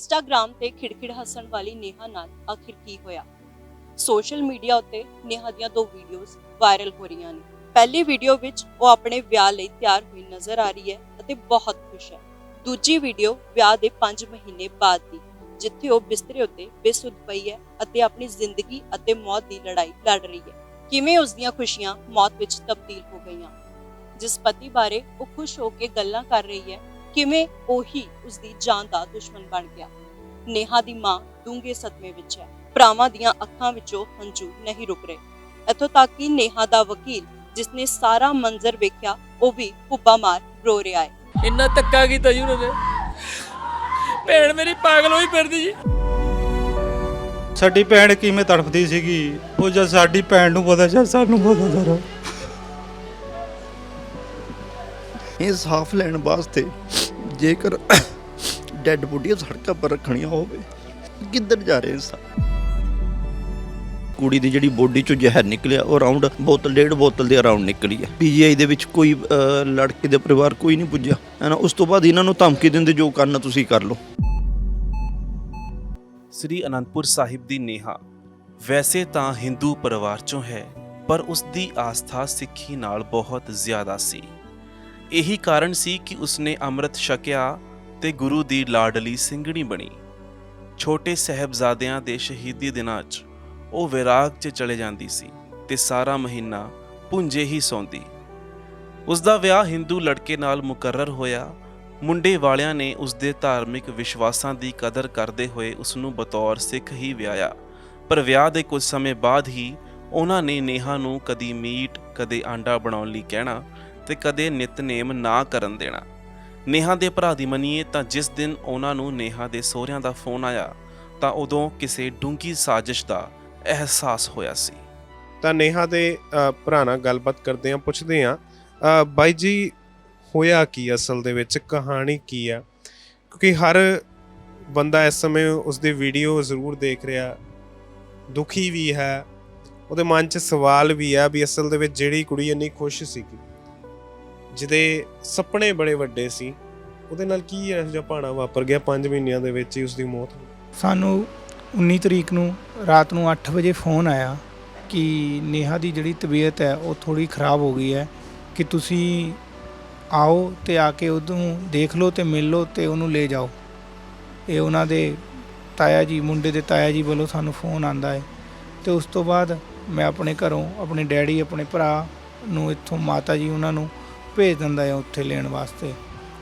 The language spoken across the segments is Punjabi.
ਇੰਸਟਾਗ੍ਰam ਤੇ ਖਿੜਖਿੜ ਹੱਸਣ ਵਾਲੀ ਨੇਹਾ ਨਾਲ ਆਖਿਰ ਕੀ ਹੋਇਆ? ਸੋਸ਼ਲ ਮੀਡੀਆ ਉੱਤੇ ਨੇਹਾ ਦੀਆਂ ਦੋ ਵੀਡੀਓਜ਼ ਵਾਇਰਲ ਹੋ ਰਹੀਆਂ ਨੇ। ਪਹਿਲੀ ਵੀਡੀਓ ਵਿੱਚ ਉਹ ਆਪਣੇ ਵਿਆਹ ਲਈ ਤਿਆਰ ਹੋਈ ਨਜ਼ਰ ਆ ਰਹੀ ਹੈ ਅਤੇ ਬਹੁਤ ਖੁਸ਼ ਹੈ। ਦੂਜੀ ਵੀਡੀਓ ਵਿਆਹ ਦੇ 5 ਮਹੀਨੇ ਬਾਅਦ ਦੀ, ਜਿੱਥੇ ਉਹ ਬਿਸਤਰੇ ਉੱਤੇ ਬੇਸੁੱਧ ਪਈ ਹੈ ਅਤੇ ਆਪਣੀ ਜ਼ਿੰਦਗੀ ਅਤੇ ਮੌਤ ਦੀ ਲੜਾਈ ਲੜ ਰਹੀ ਹੈ। ਕਿਵੇਂ ਉਸ ਦੀਆਂ ਖੁਸ਼ੀਆਂ ਮੌਤ ਵਿੱਚ ਤਬਦੀਲ ਹੋ ਗਈਆਂ? ਜਿਸ ਪਤੀ ਬਾਰੇ ਉਹ ਖੁਸ਼ ਹੋ ਕੇ ਗੱਲਾਂ ਕਰ ਰਹੀ ਹੈ ਕਿਵੇਂ ਉਹੀ ਉਸ ਦੀ ਜਾਨ ਦਾ ਦੁਸ਼ਮਣ ਬਣ ਗਿਆ। ਨੇਹਾ ਦੀ ਮਾਂ ਡੂੰਘੇ ਸਦਮੇ ਵਿੱਚ ਹੈ। ਭਰਾਵਾਂ ਦੀਆਂ ਅੱਖਾਂ ਵਿੱਚੋਂ ਹੰਝੂ ਨਹੀਂ ਰੁਕ ਰਹੇ। ਇੱਥੋਂ ਤੱਕ ਕਿ ਨੇਹਾ ਦਾ ਵਕੀਲ ਜਿਸਨੇ ਸਾਰਾ ਮੰਜ਼ਰ ਵੇਖਿਆ ਉਹ ਵੀ ਹੁੱਬਾ ਮਾਰ ਰੋ ਰਿਹਾ ਹੈ। ਇੰਨਾ ਧੱਕਾ ਕੀਤਾ ਜੀ ਉਹਨਾਂ। ਨੇ ਭੈਣ ਮੇਰੀ ਪਾਗਲ ਹੋਈ ਫਿਰਦੀ ਜੀ। ਸਾਡੀ ਭੈਣ ਕਿਵੇਂ ਤੜਫਦੀ ਸੀਗੀ? ਉਹ ਜਦ ਸਾਡੀ ਭੈਣ ਨੂੰ ਪਤਾ ਜਦ ਸਾਨੂੰ ਪਤਾ ਸਾਰਾ ਇਨਸਾਫ ਲੈਣ ਵਾਸਤੇ ਜੇਕਰ ਡੈੱਡ ਬੋਡੀਆਂ ਸੜਕਾਂ ਪਰ ਰੱਖਣੀਆਂ ਹੋਵੇ, ਕਿੱਧਰ ਜਾ ਰਹੇ ਇਨਸਾਫ ਕੁੜੀ ਦੀ ਜਿਹੜੀ ਬੋਡੀ ਚੋਂ ਜ਼ਹਿਰ ਨਿਕਲਿਆ, ਉਹ ਅਰਾਊਂਡ ਬੋਤਲ, ਡੇਢ ਬੋਤਲ ਦੇ ਅਰਾਊਂਡ ਨਿਕਲੀ ਹੈ ਪੀਜੀਆਈ ਦੇ ਵਿੱਚ ਕੋਈ ਲੜਕੇ ਦੇ ਪਰਿਵਾਰ ਕੋਈ ਨਹੀਂ ਪੁੱਜਿਆ। ਹੈ ਨਾ ਉਸ ਤੋਂ ਬਾਅਦ ਇਹਨਾਂ ਨੂੰ ਧਮਕੀ ਦਿੰਦੇ ਜੋ ਕਰਨਾ ਤੁਸੀਂ ਕਰ ਲਓ। ਸ੍ਰੀ ਅਨੰਦਪੁਰ ਸਾਹਿਬ ਦੀ ਨੇਹਾ ਵੈਸੇ ਤਾਂ ਹਿੰਦੂ ਪਰਿਵਾਰ ਚੋਂ ਹੈ, ਪਰ ਉਸ ਦੀ ਆਸਥਾ ਸਿੱਖੀ ਨਾਲ ਬਹੁਤ ਜ਼ਿਆਦਾ ਸੀ। ਇਹੀ ਕਾਰਨ ਸੀ ਕਿ ਉਸਨੇ ਅੰਮ੍ਰਿਤ ਛਕਿਆ ਤੇ ਗੁਰੂ ਦੀ ਲਾਡਲੀ ਸਿੰਘਣੀ ਬਣੀ। ਛੋਟੇ ਸਹਿਬਜ਼ਾਦਿਆਂ ਦੇ ਸ਼ਹੀਦੀ ਦਿਨਾਂ 'ਚ ਉਹ ਵਿਰਾਗ 'ਚ ਚਲੇ ਜਾਂਦੀ ਸੀ ਤੇ ਸਾਰਾ ਮਹੀਨਾ ਪੁੰਜੇ ਹੀ ਸੌਂਦੀ। ਉਸ ਦਾ ਵਿਆਹ ਹਿੰਦੂ ਲੜਕੇ ਨਾਲ ਮੁਕਰਰ ਹੋਇਆ। ਮੁੰਡੇ ਵਾਲਿਆਂ ਨੇ ਉਸ ਦੇ ਧਾਰਮਿਕ ਵਿਸ਼ਵਾਸਾਂ ਦੀ ਕਦਰ ਕਰਦੇ ਹੋਏ ਉਸ ਨੂੰ ਬਤੌਰ ਸਿੱਖ ਹੀ ਵਿਆਹਿਆ। ਪਰ ਵਿਆਹ ਦੇ ਕੁਝ ਸਮੇਂ ਬਾਅਦ ਹੀ ਉਹਨਾਂ ਨੇ ਨੇਹਾ ਨੂੰ ਕਦੀ ਮੀਟ, ਕਦੇ ਆਂਡਾ ਬਣਾਉਣ ਲਈ ਕਹਿਣਾ ਤੇ ਕਦੇ ਨਿਤਨੇਮ ਨਾ ਕਰਨ ਦੇਣਾ। ਨੇਹਾ ਦੇ ਭਰਾ ਦੀ ਮੰਨੀਏ ਤਾਂ ਜਿਸ ਦਿਨ ਉਹਨਾਂ ਨੂੰ ਨੇਹਾ ਦੇ ਸਹੁਰਿਆਂ ਦਾ ਫੋਨ ਆਇਆ, ਤਾਂ ਉਦੋਂ ਕਿਸੇ ਡੂੰਗੀ ਸਾਜ਼ਿਸ਼ ਦਾ ਅਹਿਸਾਸ ਹੋਇਆ ਸੀ। ਤਾਂ ਨੇਹਾ ਦੇ ਭਰਾ ਨਾਲ ਗੱਲਬਾਤ ਕਰਦੇ ਆ ਪੁੱਛਦੇ ਆ ਬਾਈ ਜੀ, ਹੋਇਆ ਕੀ ਅਸਲ ਦੇ ਵਿੱਚ? ਕਹਾਣੀ ਕੀ ਆ? ਕਿਉਂਕਿ ਹਰ ਬੰਦਾ ਇਸ ਸਮੇਂ ਉਸ ਦੀ ਵੀਡੀਓ ਜ਼ਰੂਰ ਦੇਖ ਰਿਹਾ। ਦੁਖੀ ਵੀ ਹੈ, ਉਹਦੇ ਮਨ 'ਚ ਸਵਾਲ ਵੀ ਆ ਵੀ ਅਸਲ ਦੇ ਵਿੱਚ ਜਿਹੜੀ ਕੁੜੀ ਇੰਨੀ ਖੁਸ਼ ਸੀਗੀ। ਜਿਹਦੇ ਸੁਪਨੇ ਬੜੇ ਵੱਡੇ ਸੀ, ਉਹਦੇ ਨਾਲ ਕੀ ਇਹੋ ਜਿਹਾ ਭਾਣਾ ਵਾਪਰ ਗਿਆ 5 ਮਹੀਨਿਆਂ ਦੇ ਵਿੱਚ ਹੀ ਉਸ ਦੀ ਮੌਤ ਹੋ ਗਈ ਸਾਨੂੰ 19 ਤਰੀਕ ਨੂੰ ਰਾਤ ਨੂੰ 8 ਵਜੇ ਫੋਨ ਆਇਆ ਕਿ ਨੇਹਾ ਦੀ ਜਿਹੜੀ ਤਬੀਅਤ ਹੈ, ਉਹ ਥੋੜੀ ਖਰਾਬ ਹੋ ਗਈ ਹੈ, ਕਿ ਤੁਸੀਂ ਆਓ ਤੇ ਆ ਕੇ ਉਹਨੂੰ ਦੇਖ ਲਓ ਤੇ ਮਿਲ ਲਓ ਤੇ ਉਹਨੂੰ ਲੈ ਜਾਓ। ਇਹ ਉਹਨਾਂ ਦੇ ਤਾਇਆ ਜੀ, ਮੁੰਡੇ ਦੇ ਤਾਇਆ ਜੀ ਵੱਲੋਂ ਸਾਨੂੰ ਫੋਨ ਆਂਦਾ ਹੈ ਤੇ ਉਸ ਤੋਂ ਬਾਅਦ ਮੈਂ ਆਪਣੇ ਘਰੋਂ, ਆਪਣੇ ਡੈਡੀ, ਆਪਣੇ ਭਰਾ ਨੂੰ ਇੱਥੋਂ ਮਾਤਾ ਜੀ ਉਹਨਾਂ ਨੂੰ ਭੇਜ ਦਿੰਦਾ ਹੈ ਉੱਥੇ ਲੈਣ ਵਾਸਤੇ।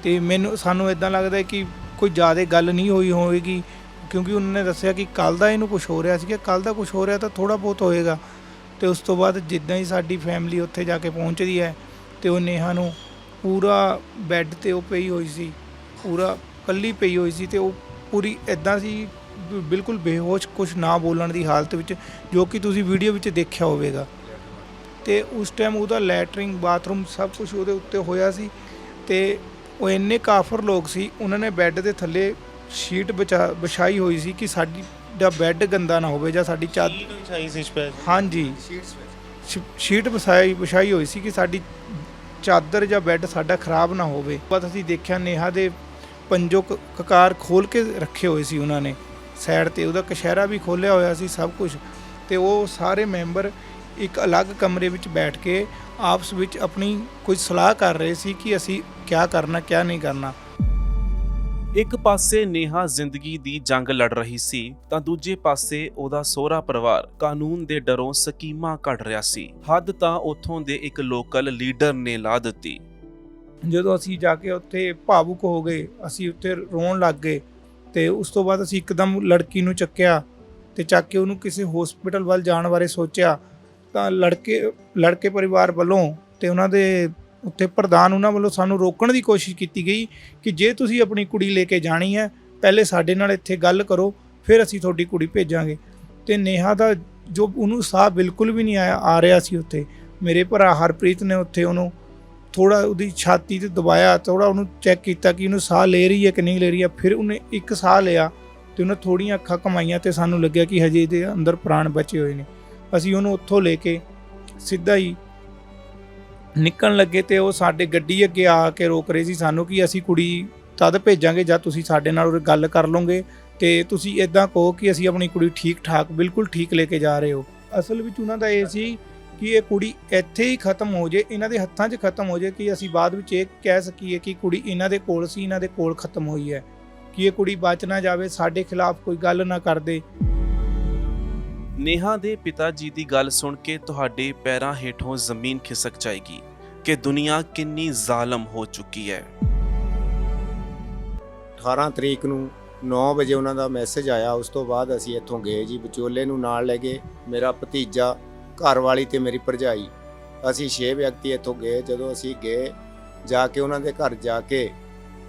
ਤੇ ਮੈਨੂੰ, ਸਾਨੂੰ ਇਦਾਂ ਲੱਗਦਾ ਕਿ ਕੋਈ ਜ਼ਿਆਦਾ ਗੱਲ ਨਹੀਂ ਹੋਈ ਹੋਵੇਗੀ, ਕਿਉਂਕਿ ਉਹਨਾਂ ਨੇ ਦੱਸਿਆ ਕਿ ਕੱਲ ਦਾ ਇਹਨੂੰ ਕੁਝ ਹੋ ਰਿਹਾ ਸੀ। ਕਿ ਕੱਲ ਦਾ ਕੁਝ ਹੋ ਰਿਹਾ ਤਾਂ ਥੋੜਾ ਬਹੁਤ ਹੋਏਗਾ। ਤੇ ਉਸ ਤੋਂ ਬਾਅਦ ਜਿੱਦਾਂ ਹੀ ਸਾਡੀ ਫੈਮਿਲੀ ਉੱਥੇ ਜਾ ਕੇ ਪਹੁੰਚਦੀ ਹੈ, ਤੇ ਉਹ ਨੇਹਾ ਨੂੰ ਪੂਰਾ ਬੈੱਡ ਤੇ ਉਹ ਪਈ ਹੋਈ ਸੀ, ਪੂਰਾ ਕੱਲੀ ਪਈ ਹੋਈ ਸੀ ਤੇ ਉਹ ਪੂਰੀ ਇਦਾਂ ਸੀ, ਬਿਲਕੁਲ ਬੇਹੋਸ਼ ਕੁਝ ਨਾ ਬੋਲਣ ਦੀ ਹਾਲਤ ਵਿੱਚ, ਜੋ ਕਿ ਤੁਸੀਂ ਵੀਡੀਓ ਵਿੱਚ ਦੇਖਿਆ ਹੋਵੇਗਾ। ਤੇ ਉਸ ਟਾਈਮ ਉਹਦਾ ਲੈਟਰਿੰਗ ਬਾਥਰੂਮ ਸਭ ਕੁਝ ਉਹਦੇ ਉੱਤੇ ਹੋਇਆ ਸੀ ਤੇ ਉਹ ਇੰਨੇ ਕਾਫਰ ਲੋਕ ਸੀ ਉਹਨਾਂ ਨੇ ਬੈੱਡ ਦੇ ਥੱਲੇ ਸ਼ੀਟ ਵਿਛਾ- ਵਿਛਾਈ ਹੋਈ ਸੀ ਕਿ ਸਾਡੀ ਦਾ ਬੈੱਡ ਗੰਦਾ ਨਾ ਹੋਵੇ ਜਾਂ ਸਾਡੀ ਚਾਦਰ ਹਾਂਜੀ। ਸ਼ੀ- ਸ਼ੀਟ ਵਿਛਾਈ ਵਿਛਾਈ ਹੋਈ ਸੀ ਕਿ ਸਾਡੀ ਚਾਦਰ ਜਾਂ ਬੈੱਡ ਸਾਡਾ ਖਰਾਬ ਨਾ ਹੋਵੇ। ਬਾਅਦ ਅਸੀਂ ਦੇਖਿਆ ਨੇਹਾ ਦੇ ਪੰਜੋ ਕ- ਕਕਾਰ ਖੋਲ ਕੇ ਰੱਖੇ ਹੋਏ ਸੀ ਉਹਨਾਂ ਨੇ। ਸਾਈਡ ਤੇ ਉਹਦਾ ਕਸ਼ਹਿਰਾ ਵੀ ਖੋਲਿਆ ਹੋਇਆ ਸੀ ਸਭ ਕੁਝ ਤੇ ਉਹ ਸਾਰੇ ਮੈਂਬਰ ਇੱਕ ਅਲੱਗ ਕਮਰੇ ਵਿੱਚ ਬੈਠ ਕੇ ਆਪਸ ਵਿੱਚ ਆਪਣੀ ਕੁਝ ਸਲਾਹ ਕਰ ਰਹੇ ਸੀ ਕਿ ਅਸੀਂ ਕੀ ਕਰਨਾ ਕੀ ਨਹੀਂ ਕਰਨਾ। ਇੱਕ ਪਾਸੇ ਨੇਹਾ ਜ਼ਿੰਦਗੀ ਦੀ ਜੰਗ ਲੜ ਰਹੀ ਸੀ ਤਾਂ ਦੂਜੇ ਪਾਸੇ ਉਹਦਾ ਸਹੁਰਾ ਪਰਿਵਾਰ ਕਾਨੂੰਨ ਦੇ ਡਰੋਂ ਸਕੀਮਾਂ ਘੜ ਰਿਹਾ ਸੀ। ਹੱਦ ਤਾਂ ਉੱਥੋਂ ਦੇ ਇੱਕ ਲੋਕਲ ਲੀਡਰ ਨੇ ਲਾ ਦਿੱਤੀ। ਜਦੋਂ ਅਸੀਂ ਜਾ ਕੇ ਉੱਥੇ ਭਾਵੁਕ ਹੋ ਗਏ ਅਸੀਂ ਉੱਥੇ ਰੋਣ ਲੱਗ ਗਏ ਤੇ ਉਸ ਤੋਂ ਬਾਅਦ ਅਸੀਂ ਇੱਕਦਮ ਲੜਕੀ ਨੂੰ ਚੱਕਿਆ ਤੇ ਚੱਕ ਕੇ ਉਹਨੂੰ ਕਿਸੇ ਹਸਪੀਟਲ ਵੱਲ ਜਾਣ ਬਾਰੇ ਸੋਚਿਆ। ਤਾਂ ਲੜਕੇ ਲੜਕੇ ਪਰਿਵਾਰ ਵੱਲੋਂ ਤੇ ਉਹਨਾਂ ਦੇ ਉੱਥੇ ਪ੍ਰਧਾਨ ਉਹਨਾਂ ਵੱਲੋਂ ਸਾਨੂੰ ਰੋਕਣ ਦੀ ਕੋਸ਼ਿਸ਼ ਕੀਤੀ ਗਈ ਕਿ ਜੇ ਤੁਸੀਂ ਆਪਣੀ ਕੁੜੀ ਲੈ ਕੇ ਜਾਣੀ ਹੈ, ਪਹਿਲੇ ਸਾਡੇ ਨਾਲ ਇੱਥੇ ਗੱਲ ਕਰੋ, ਫਿਰ ਅਸੀਂ ਤੁਹਾਡੀ ਕੁੜੀ ਭੇਜਾਂਗੇ। ਤੇ ਨੇਹਾ ਦਾ ਜੋ ਉਹਨੂੰ ਸਾਹ ਬਿਲਕੁਲ ਵੀ ਨਹੀਂ ਆਇਆ, ਆ ਰਿਹਾ ਸੀ ਉੱਥੇ। ਮੇਰੇ ਭਰਾ ਹਰਪ੍ਰੀਤ ਨੇ ਉੱਥੇ ਉਹਨੂੰ ਥੋੜਾ ਉਹਦੀ ਛਾਤੀ ਤੇ ਦਬਾਇਆ ਥੋੜਾ ਉਹਨੂੰ ਚੈੱਕ ਕੀਤਾ ਕਿ ਉਹਨੂੰ ਸਾਹ ਲੈ ਰਹੀ ਹੈ ਕਿ ਨਹੀਂ ਲੈ ਰਹੀ ਹੈ। ਫਿਰ ਉਹਨੇ ਇੱਕ ਸਾਹ ਲਿਆ ਤੇ ਉਹਨੇ ਥੋੜੀਆਂ ਅੱਖਾਂ ਕਮਾਈਆਂ ਤੇ ਸਾਨੂੰ ਲੱਗਿਆ ਕਿ ਹਜੇ ਇਹਦੇ ਅੰਦਰ ਪ੍ਰਾਣ ਬਚੇ ਹੋਏ ਨੇ। ਅਸੀਂ ਉਹਨੂੰ ਉੱਥੋਂ ਲੈ ਕੇ ਸਿੱਧਾ ਹੀ ਨਿਕਲਣ ਲੱਗੇ ਤੇ ਉਹ ਸਾਡੇ ਗੱਡੀ ਅੱਗੇ ਆ ਕੇ ਰੋਕ ਰਹੇ ਸੀ ਸਾਨੂੰ ਕਿ ਅਸੀਂ ਕੁੜੀ ਤਦ ਭੇਜਾਂਗੇ ਜਾਂ ਤੁਸੀਂ ਸਾਡੇ ਨਾਲ ਉਰੇ ਗੱਲ ਕਰ ਲਓਗੇ ਤੇ ਤੁਸੀਂ ਇਦਾਂ ਕਹੋ ਕਿ ਅਸੀਂ ਆਪਣੀ ਕੁੜੀ ਠੀਕ ਠਾਕ ਬਿਲਕੁਲ ਠੀਕ ਲੈ ਕੇ ਜਾ ਰਹੇ ਹੋ। ਅਸਲ ਵਿੱਚ ਉਹਨਾਂ ਦਾ ਇਹ ਸੀ ਕਿ ਇਹ ਕੁੜੀ ਇੱਥੇ ਹੀ ਖਤਮ ਹੋ ਜੇ, ਇਹਨਾਂ ਦੇ ਹੱਥਾਂ 'ਚ ਖਤਮ ਹੋ ਜੇ ਕਿ ਅਸੀਂ ਬਾਅਦ ਵਿੱਚ ਇਹ ਕਹਿ ਸਕੀਏ ਕਿ ਕੁੜੀ ਇਹਨਾਂ ਦੇ ਕੋਲ ਸੀ, ਇਹਨਾਂ ਦੇ ਕੋਲ ਖਤਮ ਹੋਈ ਹੈ। ਕਿ ਇਹ ਕੁੜੀ ਬਚ ਨਾ ਜਾਵੇ, ਸਾਡੇ ਖਿਲਾਫ ਕੋਈ ਗੱਲ ਨਾ ਕਰਦੇ। ਨੇਹਾ ਦੇ ਪਿਤਾ ਜੀ ਦੀ ਗੱਲ ਸੁਣ ਕੇ ਤੁਹਾਡੇ ਪੈਰਾਂ ਹੇਠੋਂ ਜ਼ਮੀਨ ਖਿਸਕ ਜਾਏਗੀ ਕਿ ਦੁਨੀਆ ਕਿੰਨੀ ਜ਼ਾਲਮ ਹੋ ਚੁੱਕੀ ਹੈ। 18 ਤਰੀਕ ਨੂੰ 9 ਵਜੇ ਉਹਨਾਂ ਦਾ ਮੈਸੇਜ ਆਇਆ। ਉਸ ਤੋਂ ਬਾਅਦ ਅਸੀਂ ਇੱਥੋਂ ਗਏ ਜੀ, ਵਿਚੋਲੇ ਨੂੰ ਨਾਲ ਲੈ ਗਏ, ਮੇਰਾ ਭਤੀਜਾ ਘਰ ਵਾਲੀ ਤੇ ਮੇਰੀ ਭਰਜਾਈ। ਅਸੀਂ 6 ਵਿਅਕਤੀ ਇੱਥੋਂ ਗਏ। ਜਦੋਂ ਅਸੀਂ ਗਏ, ਜਾ ਕੇ ਉਹਨਾਂ ਦੇ ਘਰ ਜਾ ਕੇ,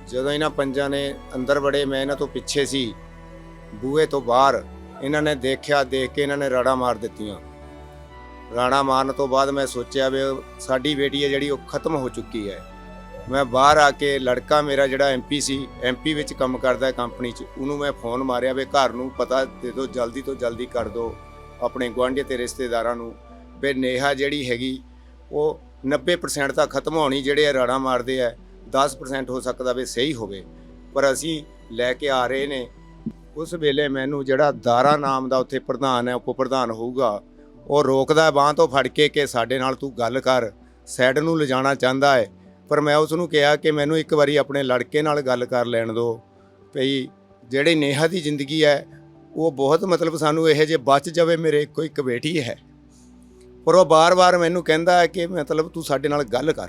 ਜਦੋਂ ਇਹਨਾਂ ਪੰਜਾਂ ਨੇ ਅੰਦਰ ਵੜੇ, ਮੈਂ ਇਹਨਾਂ ਤੋਂ ਪਿੱਛੇ ਸੀ। ਬੂਹੇ ਤੋਂ ਬਾਹਰ ਇਹਨਾਂ ਨੇ ਦੇਖਿਆ, ਦੇਖ ਕੇ ਇਹਨਾਂ ਨੇ ਰਾੜਾ ਮਾਰ ਦਿੱਤੀਆਂ। ਰਾੜਾ ਮਾਰਨ ਤੋਂ ਬਾਅਦ ਮੈਂ ਸੋਚਿਆ ਵੀ ਸਾਡੀ ਬੇਟੀ ਹੈ ਜਿਹੜੀ ਉਹ ਖਤਮ ਹੋ ਚੁੱਕੀ ਹੈ। ਮੈਂ ਬਾਹਰ ਆ ਕੇ ਲੜਕਾ ਮੇਰਾ ਜਿਹੜਾ ਐਮਪੀ ਸੀ ਐਮਪੀ ਵਿੱਚ ਕੰਮ ਕਰਦਾ ਕੰਪਨੀ 'ਚ, ਉਹਨੂੰ ਮੈਂ ਫੋਨ ਮਾਰਿਆ ਵੀ ਘਰ ਨੂੰ ਪਤਾ ਦੇ ਦਿਓ, ਜਲਦੀ ਤੋਂ ਜਲਦੀ ਕਰ ਦਿਓ ਆਪਣੇ ਗੁਆਂਢੀ ਤੇ ਰਿਸ਼ਤੇਦਾਰਾਂ ਨੂੰ। ਵੀ ਨੇਹਾ ਜਿਹੜੀ ਹੈਗੀ, ਉਹ 90% ਤਾਂ ਖਤਮ ਹੋਣੀ ਜਿਹੜੇ ਇਹ ਰਾੜਾ ਮਾਰਦੇ ਆ 10% ਹੋ ਸਕਦਾ ਵੀ ਸਹੀ ਹੋਵੇ। ਪਰ ਅਸੀਂ ਲੈ ਕੇ ਆ ਰਹੇ ਨੇ ਉਸ ਵੇਲੇ ਮੈਨੂੰ ਜਿਹੜਾ ਦਾਰਾ ਨਾਮ ਦਾ ਉੱਥੇ ਪ੍ਰਧਾਨ ਹੈ ਉਪ ਪ੍ਰਧਾਨ ਹੋਊਗਾ, ਉਹ ਰੋਕਦਾ ਬਾਹ ਤੋਂ ਫੜ ਕੇ ਕਿ ਸਾਡੇ ਨਾਲ ਤੂੰ ਗੱਲ ਕਰ ਸਾਈਡ ਨੂੰ ਲਿਜਾਣਾ ਚਾਹੁੰਦਾ ਹੈ। ਪਰ ਮੈਂ ਉਸ ਨੂੰ ਕਿਹਾ ਕਿ ਮੈਨੂੰ ਇੱਕ ਵਾਰੀ ਆਪਣੇ ਲੜਕੇ ਨਾਲ ਗੱਲ ਕਰ ਲੈਣ ਦਿਓ ਭਈ, ਜਿਹੜੀ ਨੇਹਾ ਦੀ ਜ਼ਿੰਦਗੀ ਹੈ, ਉਹ ਬਹੁਤ ਮਤਲਬ ਸਾਨੂੰ ਇਹੋ ਜੇ ਬਚ ਜਾਵੇ, ਮੇਰੇ ਕੋਈ ਇੱਕ ਬੇਟੀ ਹੈ। ਪਰ ਉਹ ਬਾਰ-ਬਾਰ ਮੈਨੂੰ ਕਹਿੰਦਾ ਹੈ ਕਿ ਮਤਲਬ ਤੂੰ ਸਾਡੇ ਨਾਲ ਗੱਲ ਕਰ।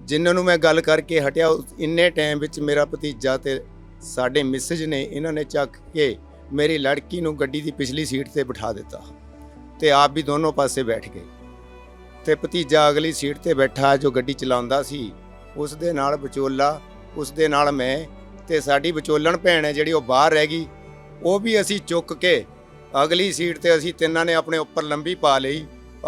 ਜਿਨ੍ਹਾਂ ਨੂੰ ਮੈਂ ਗੱਲ ਕਰਕੇ ਹਟਿਆ ਉਸ- ਇੰਨੇ ਟਾਈਮ ਵਿੱਚ ਮੇਰਾ ਭਤੀਜਾ ਤੇ ਸਾਡੇ ਮਿਸਜ਼ ਨੇ ਇਹਨਾਂ ਨੇ ਚੱਕ ਕੇ ਮੇਰੀ ਲੜਕੀ ਨੂੰ ਗੱਡੀ ਦੀ ਪਿਛਲੀ ਸੀਟ ਤੇ ਬਿਠਾ ਦਿੱਤਾ ਤੇ ਆਪ ਵੀ ਦੋਨੋਂ ਪਾਸੇ ਬੈਠ ਗਏ। ਤੇ ਭਤੀਜਾ ਅਗਲੀ ਸੀਟ ਤੇ ਬੈਠਾ ਜੋ ਗੱਡੀ ਚਲਾਉਂਦਾ ਸੀ ਉਸ ਦੇ ਨਾਲ ਵਿਚੋਲਾ ਉਸ ਦੇ ਨਾਲ ਮੈਂ ਤੇ ਸਾਡੀ ਵਿਚੋਲਣ ਭੈਣ ਹੈ ਜਿਹੜੀ ਉਹ ਬਾਹਰ ਰਹਿ ਗਈ, ਉਹ ਵੀ ਅਸੀਂ ਚੁੱਕ ਕੇ ਅਗਲੀ ਸੀਟ ਤੇ ਅਸੀਂ ਤਿੰਨਾਂ ਨੇ ਆਪਣੇ ਉੱਪਰ ਲੰਬੀ ਪਾ ਲਈ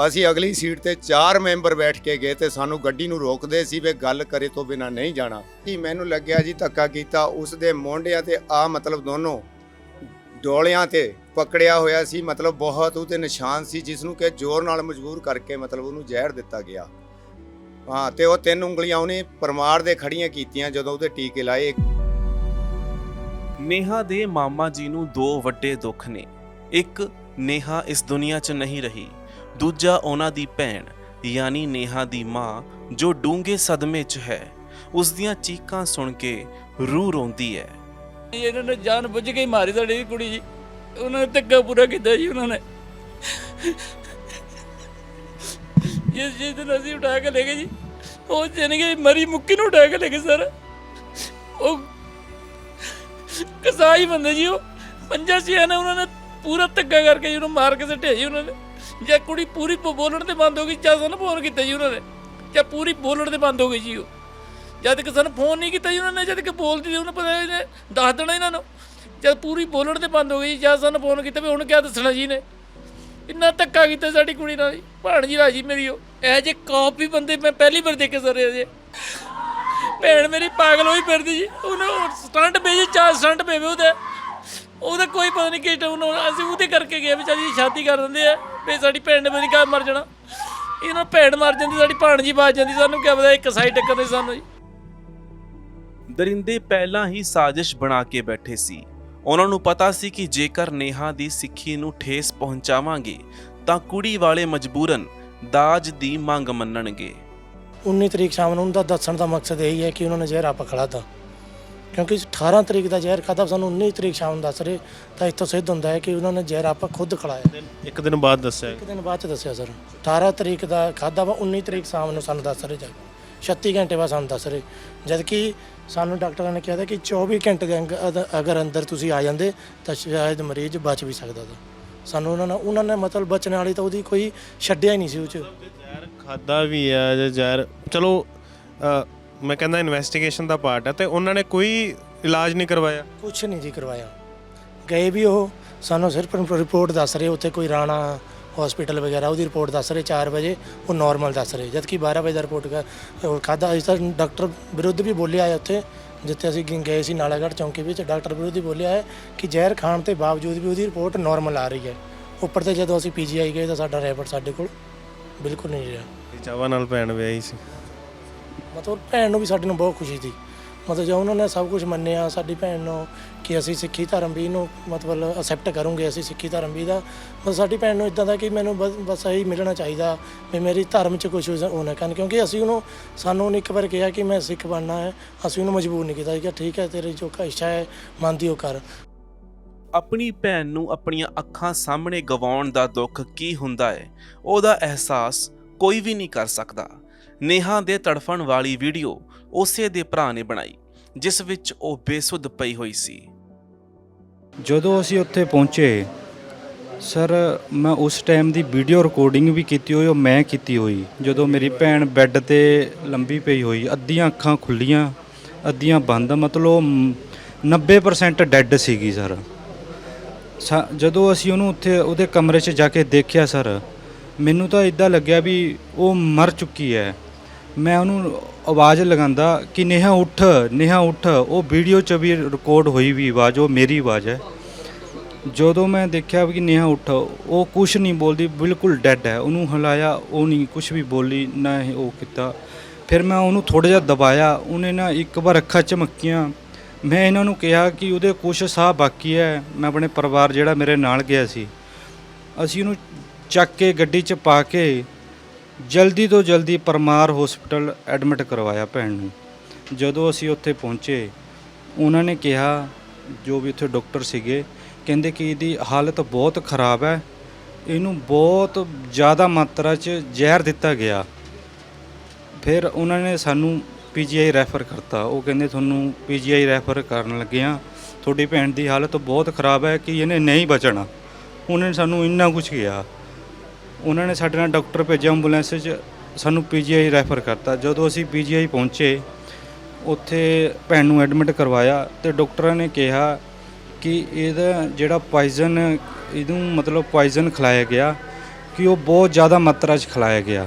ਅਸੀਂ ਅਗਲੀ ਸੀਟ ਤੇ ਚਾਰ ਮੈਂਬਰ ਬੈਠ ਕੇ ਗਏ ਤੇ ਸਾਨੂੰ ਗੱਡੀ ਨੂੰ ਰੋਕਦੇ ਸੀ ਵੀ ਗੱਲ ਕਰੇ ਤੋਂ ਬਿਨਾ ਨਹੀਂ ਜਾਣਾ। ਜੀ, ਮੈਨੂੰ ਲੱਗਿਆ ਜੀ ਧੱਕਾ ਕੀਤਾ, ਉਸ ਦੇ ਮੋਢਿਆਂ ਤੇ ਆ ਮਤਲਬ ਦੋਨੋਂ ਡੋਲਿਆਂ ਤੇ ਪਕੜਿਆ ਹੋਇਆ ਸੀ, ਮਤਲਬ ਬਹੁਤ ਉਹਤੇ ਨਿਸ਼ਾਨ ਸੀ, ਜਿਸ ਨੂੰ ਕਿ ਜ਼ੋਰ ਨਾਲ ਮਜਬੂਰ ਕਰਕੇ ਮਤਲਬ ਉਹਨੂੰ ਜ਼ਹਿਰ ਦਿੱਤਾ ਗਿਆ। ਹਾਂ, ਤੇ ਉਹ ਤਿੰਨ ਉਂਗਲੀਆਂ ਉਹਨੇ ਪਰਮਾਰ ਦੇ ਖੜੀਆਂ ਕੀਤੀਆਂ ਜਦੋਂ ਉਹਦੇ ਟੀਕੇ ਲਾਏ। ਨੇਹਾ ਦੇ ਮਾਮਾ ਜੀ ਨੂੰ ਦੋ ਵੱਡੇ ਦੁੱਖ ਨੇ। ਇੱਕ, ਨੇਹਾ ਇਸ ਦੁਨੀਆ 'ਚ ਨਹੀਂ ਰਹੀ। ਦੂਜਾ ਉਹਨਾਂ ਦੀ ਭੈਣ, ਯਾਨੀ ਨੇਹਾ ਦੀ ਮਾਂ, ਜੋ ਡੂੰਘੇ ਸਦਮੇ 'ਚ ਹੈ। ਉਸ ਦੀਆਂ ਚੀਕਾਂ ਸੁਣ ਕੇ ਰੂਹ ਰੋਂਦੀ ਹੈ। ਇਹਨਾਂ ਨੇ ਜਾਨ ਬੁੱਝ ਕੇ ਹੀ ਮਾਰੀ ਸਾਡੀ ਕੁੜੀ ਜੀ। ਉਹਨਾਂ ਨੇ ਧੱਕਾ ਪੂਰਾ ਕੀਤਾ ਜੀ ਉਹਨਾਂ ਨੇ। ਜਿਸ ਜਿਸ ਦਿਨ ਅਸੀਂ ਉਠਾ ਕੇ ਲੈ ਗਏ ਜੀ, ਉਹ ਜਨਗੇ ਮਰੀ ਮੁੱਕੀ ਨੂੰ ਉਠਾ ਕੇ ਲੈ ਗਏ ਸਰ। ਉਹ ਕਸਾਈ ਬੰਦੇ ਜੀ ਉਹ। ਪੰਜਾ ਸੀ ਨੇ ਉਹਨਾਂ ਨੇ ਪੂਰਾ ਧੱਕਾ ਕਰਕੇ ਜੀ ਉਹਨੂੰ ਮਾਰ ਕੇ ਸੱਟਿਆ ਜੀ ਉਹਨਾਂ ਨੇ। ਜੇ ਕੁੜੀ ਪੂਰੀ ਬੋਲਣ ਤੇ ਬੰਦ ਹੋ ਗਈ ਜਾਂ ਸਾਨੂੰ ਫੋਨ ਕੀਤਾ ਜੀ ਉਹਨਾਂ ਨੇ। ਜਾਂ ਪੂਰੀ ਬੋਲਣ ਤੇ ਬੰਦ ਹੋ ਗਈ ਜੀ ਉਹ। ਜਦ ਕਿ ਸਾਨੂੰ ਫੋਨ ਨਹੀਂ ਕੀਤਾ ਜੀ ਉਹਨਾਂ ਨੇ, ਜਦ ਕਿ ਬੋਲਦੀ ਸੀ, ਉਹਨੂੰ ਪਤਾ ਇਹਨੇ ਦੱਸ ਦੇਣਾ ਇਹਨਾਂ ਨੂੰ। ਜਦ ਪੂਰੀ ਬੋਲਣ ਤੇ ਬੰਦ ਹੋ ਗਈ ਜਦ ਸਾਨੂੰ ਫੋਨ ਕੀਤਾ ਵੀ ਹੁਣ ਕਿਆ ਦੱਸਣਾ ਜੀ ਨੇ ਇੰਨਾ ਧੱਕਾ ਕੀਤਾ ਸਾਡੀ ਕੁੜੀ ਨਾਲ ਜੀ। ਭਾਣ ਜੀ ਰਾਜੀ ਮੇਰੀ ਉਹ। ਇਹ ਜੇ ਵੀ ਬੰਦੇ ਮੈਂ ਪਹਿਲੀ ਵਾਰ ਦੇਖੇ ਸਰ ਜੇ। ਭੈਣ ਮੇਰੀ ਪਾਗਲ ਹੋਈ ਫਿਰਦੀ ਜੀ। ਉਹਨੂੰ ਸਟੰਟ ਪੇ ਚਾਰ ਸਟੰਟ ਪੇਵੇ ਉਹਦੇ। ਉਹਦਾ ਕੋਈ ਪਤਾ ਨਹੀਂ ਕਿ ਉਹਨੂੰ ਅਸੀਂ ਉਹਦੇ ਕਰਕੇ ਗਏ ਵੀ ਚੱਲ ਜੀ ਸ਼ਾਦੀ ਕਰ ਦਿੰਦੇ ਆ ਵੀ ਸਾਡੀ ਭੈਣ ਨੇ ਮੇਰੀ ਕਾ ਮਰ ਜਾਣਾ। ਇਹਨਾਂ ਭੈਣ ਮਰ ਜਾਂਦੀ ਸਾਡੀ ਭਾਣ ਜੀ ਬਾਜ ਜਾਂਦੀ ਸਾਨੂੰ ਕਿਆ ਪਤਾ ਇੱਕ ਸਾਈਡ ਟੱਕਰ ਦੇ ਸਾਨੂੰ ਜੀ। ਦਰਿੰਦੇ ਪਹਿਲਾਂ ਹੀ ਸਾਜ਼ਿਸ਼ ਬਣਾ ਕੇ ਬੈਠੇ ਸੀ। ਉਹਨਾਂ ਨੂੰ ਪਤਾ ਸੀ ਕਿ ਜੇਕਰ ਨੇਹਾ ਦੀ ਸਿੱਖੀ ਨੂੰ ਠੇਸ ਪਹੁੰਚਾਵਾਂਗੇ ਤਾਂ ਕੁੜੀ ਵਾਲੇ ਮਜਬੂਰਨ ਦਾਜ ਦੀ ਮੰਗ ਮੰਨਣਗੇ। 19 ਤਰੀਕ ਸ਼ਾਮ ਨੂੰ ਉਹਦਾ ਦੱਸਣ ਦਾ ਮਕਸਦ ਇਹੀ ਹੈ ਕਿ ਉਹਨਾਂ ਨੇ ਜ਼ਹਿਰ ਆਪ ਖਿਲਾਤਾ ਕਿਉਂਕਿ 18 ਤਰੀਕ ਦਾ ਜ਼ਹਿਰ ਖਾਦਾ ਸਾਨੂੰ 19 ਤਰੀਕ ਸ਼ਾਮ ਨੂੰ ਦੱਸ ਰਹੇ ਤਾਂ ਇੱਥੋਂ ਸਿੱਧ ਹੁੰਦਾ ਹੈ ਕਿ ਉਹਨਾਂ ਨੇ ਜ਼ਹਿਰ ਆਪ ਖੁਦ ਖਿਲਾਇਆ। ਇੱਕ ਦਿਨ ਬਾਅਦ ਦੱਸਿਆ। ਇੱਕ ਦਿਨ ਬਾਅਦ ਚ ਦੱਸਿਆ ਸਰ। 18 ਤਰੀਕ ਦਾ ਖਾਦਾ ਵਾ 19 ਤਰੀਕ ਸ਼ਾਮ ਨੂੰ ਸਾਨੂੰ ਦੱਸ ਰਹੇ ਜਾ ਕੇ 36 ਘੰਟੇ ਬਾਅਦ ਸਾਨੂੰ ਦੱਸ ਰਹੇ। ਜਦ ਕਿ ਸਾਨੂੰ ਡਾਕਟਰਾਂ ਨੇ ਕਿਹਾ ਤਾ ਕਿ 24 ਘੰਟੇ ਦੇ ਅੰਗ- ਅਦ- ਅਗਰ ਅੰਦਰ ਤੁਸੀਂ ਆ ਜਾਂਦੇ ਤਾਂ ਸ਼ਾਇਦ ਮਰੀਜ਼ ਬਚ ਵੀ ਸਕਦਾ ਤਾ। ਸਾਨੂੰ ਉਹਨਾਂ ਨੇ ਉਹਨਾਂ ਨੇ ਮਤਲਬ ਬਚਣ ਵਾਲੀ ਤਾਂ ਉਹਦੀ ਕੋਈ ਛੱਡਿਆ ਹੀ ਨਹੀਂ ਸੀ ਉਹ 'ਚ। ਜ਼ਹਿਰ ਖਾਦਾ ਵੀ ਜਾਂ ਜ਼ਹਿਰ ਚਲੋ ਅ, ਮੈਂ ਕਹਿੰਦਾ ਇਨਵੈਸਟੀਗੇਸ਼ਨ ਦਾ ਪਾਰਟ ਹੈ ਤੇ ਉਹਨਾਂ ਨੇ ਕੋਈ ਇਲਾਜ ਨਹੀਂ ਕਰਵਾਇਆ। ਕੁਛ ਨਹੀਂ ਜੀ ਕਰਵਾਇਆ। ਗਏ ਵੀ ਉਹ ਸਾਨੂੰ ਸਿਰਫ ਰਿਪੋਰਟ ਦੱਸ ਰਹੇ ਉੱਥੇ ਕੋਈ ਰਾਣਾ ਹਸਪੀਟਲ ਵਗੈਰਾ ਉਹਦੀ ਰਿਪੋਰਟ ਦੱਸ ਰਹੇ 4 ਵਜੇ ਉਹ ਨਾਰਮਲ ਦੱਸ ਰਹੇ ਜਦ ਕਿ 12 ਵਜੇ ਦਾ ਰਿਪੋਰਟ ਖਾਦਾ ਇਸ ਤਰ੍ਹਾਂ ਡਾਕਟਰ ਵਿਰੁੱਧ ਵੀ ਬੋਲਿਆ ਹੈ ਉੱਥੇ ਜਿੱਥੇ ਅਸੀਂ ਗਏ ਸੀ ਨਾਲਾਗੜ੍ਹ ਚੌਂਕੀ ਵਿੱਚ ਡਾਕਟਰ ਵਿਰੁੱਧ ਹੀ ਬੋਲਿਆ ਹੈ ਕਿ ਜ਼ਹਿਰ ਖਾਣ ਤੇ ਬਾਵਜੂਦ ਵੀ ਉਹਦੀ ਰਿਪੋਰਟ ਨਾਰਮਲ ਆ ਰਹੀ ਹੈ। ਉੱਪਰ ਤੇ ਜਦੋਂ ਅਸੀਂ ਪੀਜੀਆਈ ਗਏ ਤਾਂ ਸਾਡਾ ਰੈਪੋਰਟ ਸਾਡੇ ਕੋਲ ਬਿਲਕੁਲ ਨਹੀਂ ਰਿਹਾ। ਚਾਵਾ ਨਾਲ ਭੈਣ ਵਿਆਹੀ ਸੀ। ਮਤਲਬ ਭੈਣ ਨੂੰ ਵੀ ਸਾਡੇ ਨੂੰ ਬਹੁਤ ਖੁਸ਼ੀ ਸੀ। ਮਤਲਬ ਜੋ ਉਹਨਾਂ ਨੇ ਸਭ ਕੁਝ ਮੰਨਿਆ, ਸਾਡੀ ਭੈਣ ਨੂੰ ਕਿ ਅਸੀਂ ਸਿੱਖੀ ਧਰਮ ਵੀ ਨੂੰ ਮਤਲਬ ਅਸੈਪਟ ਕਰੂੰਗੇ, ਅਸੀਂ ਸਿੱਖੀ ਧਰਮ ਵੀ ਦਾ। ਮਤਲਬ ਸਾਡੀ ਭੈਣ ਨੂੰ ਇਦਾਂ ਦਾ ਕਿ ਮੈਨੂੰ ਬਸ ਬਸ ਇਹੀ ਮਿਲਣਾ ਚਾਹੀਦਾ ਵੀ ਮੇਰੀ ਧਰਮ 'ਚ ਕੁਝ ਉਹ ਨਾ ਕਰਨ। ਕਿਉਂਕਿ ਅਸੀਂ ਉਹਨੂੰ, ਸਾਨੂੰ ਉਹਨੇ ਇੱਕ ਵਾਰ ਕਿਹਾ ਕਿ ਮੈਂ ਸਿੱਖ ਬਣਨਾ ਹੈ, ਅਸੀਂ ਉਹਨੂੰ ਮਜਬੂਰ ਨਹੀਂ ਕੀਤਾ। ਕਿ ਠੀਕ ਹੈ, ਤੇਰੀ ਜੋ ਇੱਛਾ ਹੈ, ਮੰਨਦੀ ਉਹ ਕਰ। ਆਪਣੀ ਭੈਣ ਨੂੰ ਆਪਣੀਆਂ ਅੱਖਾਂ ਸਾਹਮਣੇ ਗਵਾਉਣ ਦਾ ਦੁੱਖ ਕੀ ਹੁੰਦਾ ਹੈ, ਉਹਦਾ ਅਹਿਸਾਸ ਕੋਈ ਵੀ ਨਹੀਂ ਕਰ ਸਕਦਾ। ਨੇਹਾ ਦੇ ਤੜਫਣ ਵਾਲੀ ਵੀਡੀਓ ਉਸੇ ਦੇ ਭਰਾ ਨੇ ਬਣਾਈ, ਜਿਸ ਵਿੱਚ ਉਹ ਬੇਸੁੱਧ ਪਈ ਹੋਈ ਸੀ। ਜਦੋਂ ਅਸੀਂ ਉੱਥੇ ਪਹੁੰਚੇ, ਸਰ, ਮੈਂ ਉਸ ਟਾਈਮ ਦੀ ਵੀਡੀਓ ਰਿਕਾਰਡਿੰਗ ਵੀ ਕੀਤੀ ਹੋਈ, ਉਹ ਮੈਂ ਕੀਤੀ ਹੋਈ। ਜਦੋਂ ਮੇਰੀ ਭੈਣ ਬੈੱਡ ਤੇ ਲੰਬੀ ਪਈ ਹੋਈ, ਅੱਧੀਆਂ ਅੱਖਾਂ ਖੁੱਲੀਆਂ, ਅੱਧੀਆਂ ਬੰਦ, ਮਤਲਬ ਉਹ ਮ- 90% ਡੈੱਡ ਸੀਗੀ, ਸਰ। ਜਦੋਂ ਅਸੀਂ ਉਹਨੂੰ ਉੱਥੇ, ਉਹਦੇ ਕਮਰੇ 'ਚ ਜਾ ਕੇ ਦੇਖਿਆ, ਸਰ, ਮੈਨੂੰ ਤਾਂ ਇਦਾਂ ਲੱਗਿਆ ਵੀ ਉਹ ਮਰ ਚੁੱਕੀ ਹੈ। ਮੈਂ ਉਹਨੂੰ ਆਵਾਜ਼ ਲਗਾਉਂਦਾ ਕਿ ਨੇਹਾ ਉੱਠ ਨੇਹਾ ਉੱਠ। ਉਹ ਵੀਡੀਓ 'ਚ ਵੀ ਰਿਕਾਰਡ ਹੋਈ ਵੀ ਆਵਾਜ਼, ਉਹ ਮੇਰੀ ਆਵਾਜ਼ ਹੈ। ਜਦੋਂ ਮੈਂ ਦੇਖਿਆ ਵੀ ਨੇਹਾ ਉੱਠ, ਉਹ ਕੁਝ ਨਹੀਂ ਬੋਲਦੀ, ਬਿਲਕੁਲ ਡੈੱਡ ਹੈ। ਉਹਨੂੰ ਹਿਲਾਇਆ, ਉਹ ਨਹੀਂ ਕੁਝ ਵੀ ਬੋਲੀ, ਨਾ ਇਹ ਉਹ ਕੀਤਾ। ਫਿਰ ਮੈਂ ਉਹਨੂੰ ਥੋੜਾ ਜਿਹਾ ਦਬਾਇਆ, ਉਹਨੇ ਨਾ ਇੱਕ ਵਾਰ ਅੱਖਾਂ ਝਮਕੀਆਂ। ਮੈਂ ਇਹਨਾਂ ਨੂੰ ਕਿਹਾ ਕਿ ਉਹਦੇ ਕੁਝ ਸਾਹ ਬਾਕੀ ਹੈ। ਮੈਂ ਆਪਣੇ ਪਰਿਵਾਰ ਜਿਹੜਾ ਮੇਰੇ ਨਾਲ ਗਿਆ ਸੀ। ਅਸੀਂ ਉਹਨੂੰ ਚੱਕ ਕੇ ਗੱਡੀ 'ਚ ਪਾ ਕੇ ਜਲਦੀ ਤੋਂ ਜਲਦੀ ਪਰਮਾਰ ਹਸਪੀਟਲ ਐਡਮਿਟ ਕਰਵਾਇਆ ਭੈਣ ਨੂੰ। ਜਦੋਂ ਅਸੀਂ ਉੱਥੇ ਪਹੁੰਚੇ, ਉਹਨਾਂ ਨੇ ਕਿਹਾ, ਜੋ ਵੀ ਉੱਥੇ ਡਾਕਟਰ ਸੀਗੇ, ਕਹਿੰਦੇ ਕਿ ਇਹਦੀ ਹਾਲਤ ਬਹੁਤ ਖਰਾਬ ਹੈ। ਇਹਨੂੰ ਬਹੁਤ ਜ਼ਿਆਦਾ ਮਾਤਰਾ 'ਚ ਜ਼ਹਿਰ ਦਿੱਤਾ ਗਿਆ। ਫਿਰ ਉਹਨਾਂ ਨੇ ਸਾਨੂੰ ਪੀਜੀਆਈ ਰੈਫਰ ਕਰਤਾ। ਉਹ ਕਹਿੰਦੇ, ਤੁਹਾਨੂੰ ਪੀਜੀਆਈ ਰੈਫਰ ਕਰਨ ਲੱਗੇ ਆ ਤੁਹਾਡੀ ਭੈਣ ਦੀ ਹਾਲਤ ਬਹੁਤ ਖਰਾਬ ਹੈ ਕਿ ਇਹਨੇ ਨਹੀਂ ਬਚਣਾ। ਉਹਨਾਂ ਨੇ ਸਾਨੂੰ ਇੰਨਾ ਕੁਝ ਕਿਹਾ। ਉਹਨਾਂ ਨੇ ਸਾਡੇ ਨਾਲ ਡਾਕਟਰ ਭੇਜਿਆ ਐਂਬੂਲੈਂਸ 'ਚ, ਸਾਨੂੰ ਪੀਜੀਆਈ ਰੈਫਰ ਕਰਤਾ। ਜਦੋਂ ਅਸੀਂ ਪੀਜੀਆਈ ਪਹੁੰਚੇ, ਉੱਥੇ ਭੈਣ ਨੂੰ ਐਡਮਿਟ ਕਰਵਾਇਆ ਤੇ ਡਾਕਟਰਾਂ ਨੇ ਕਿਹਾ ਕਿ ਇਹਦਾ ਜਿਹੜਾ ਪਾਇਜ਼ਨ ਇਹਨੂੰ ਮਤਲਬ ਪਾਇਜ਼ਨ ਖਿਲਾਇਆ ਗਿਆ ਕਿ ਉਹ ਬਹੁਤ ਜ਼ਿਆਦਾ ਮਾਤਰਾ 'ਚ ਖਿਲਾਇਆ ਗਿਆ।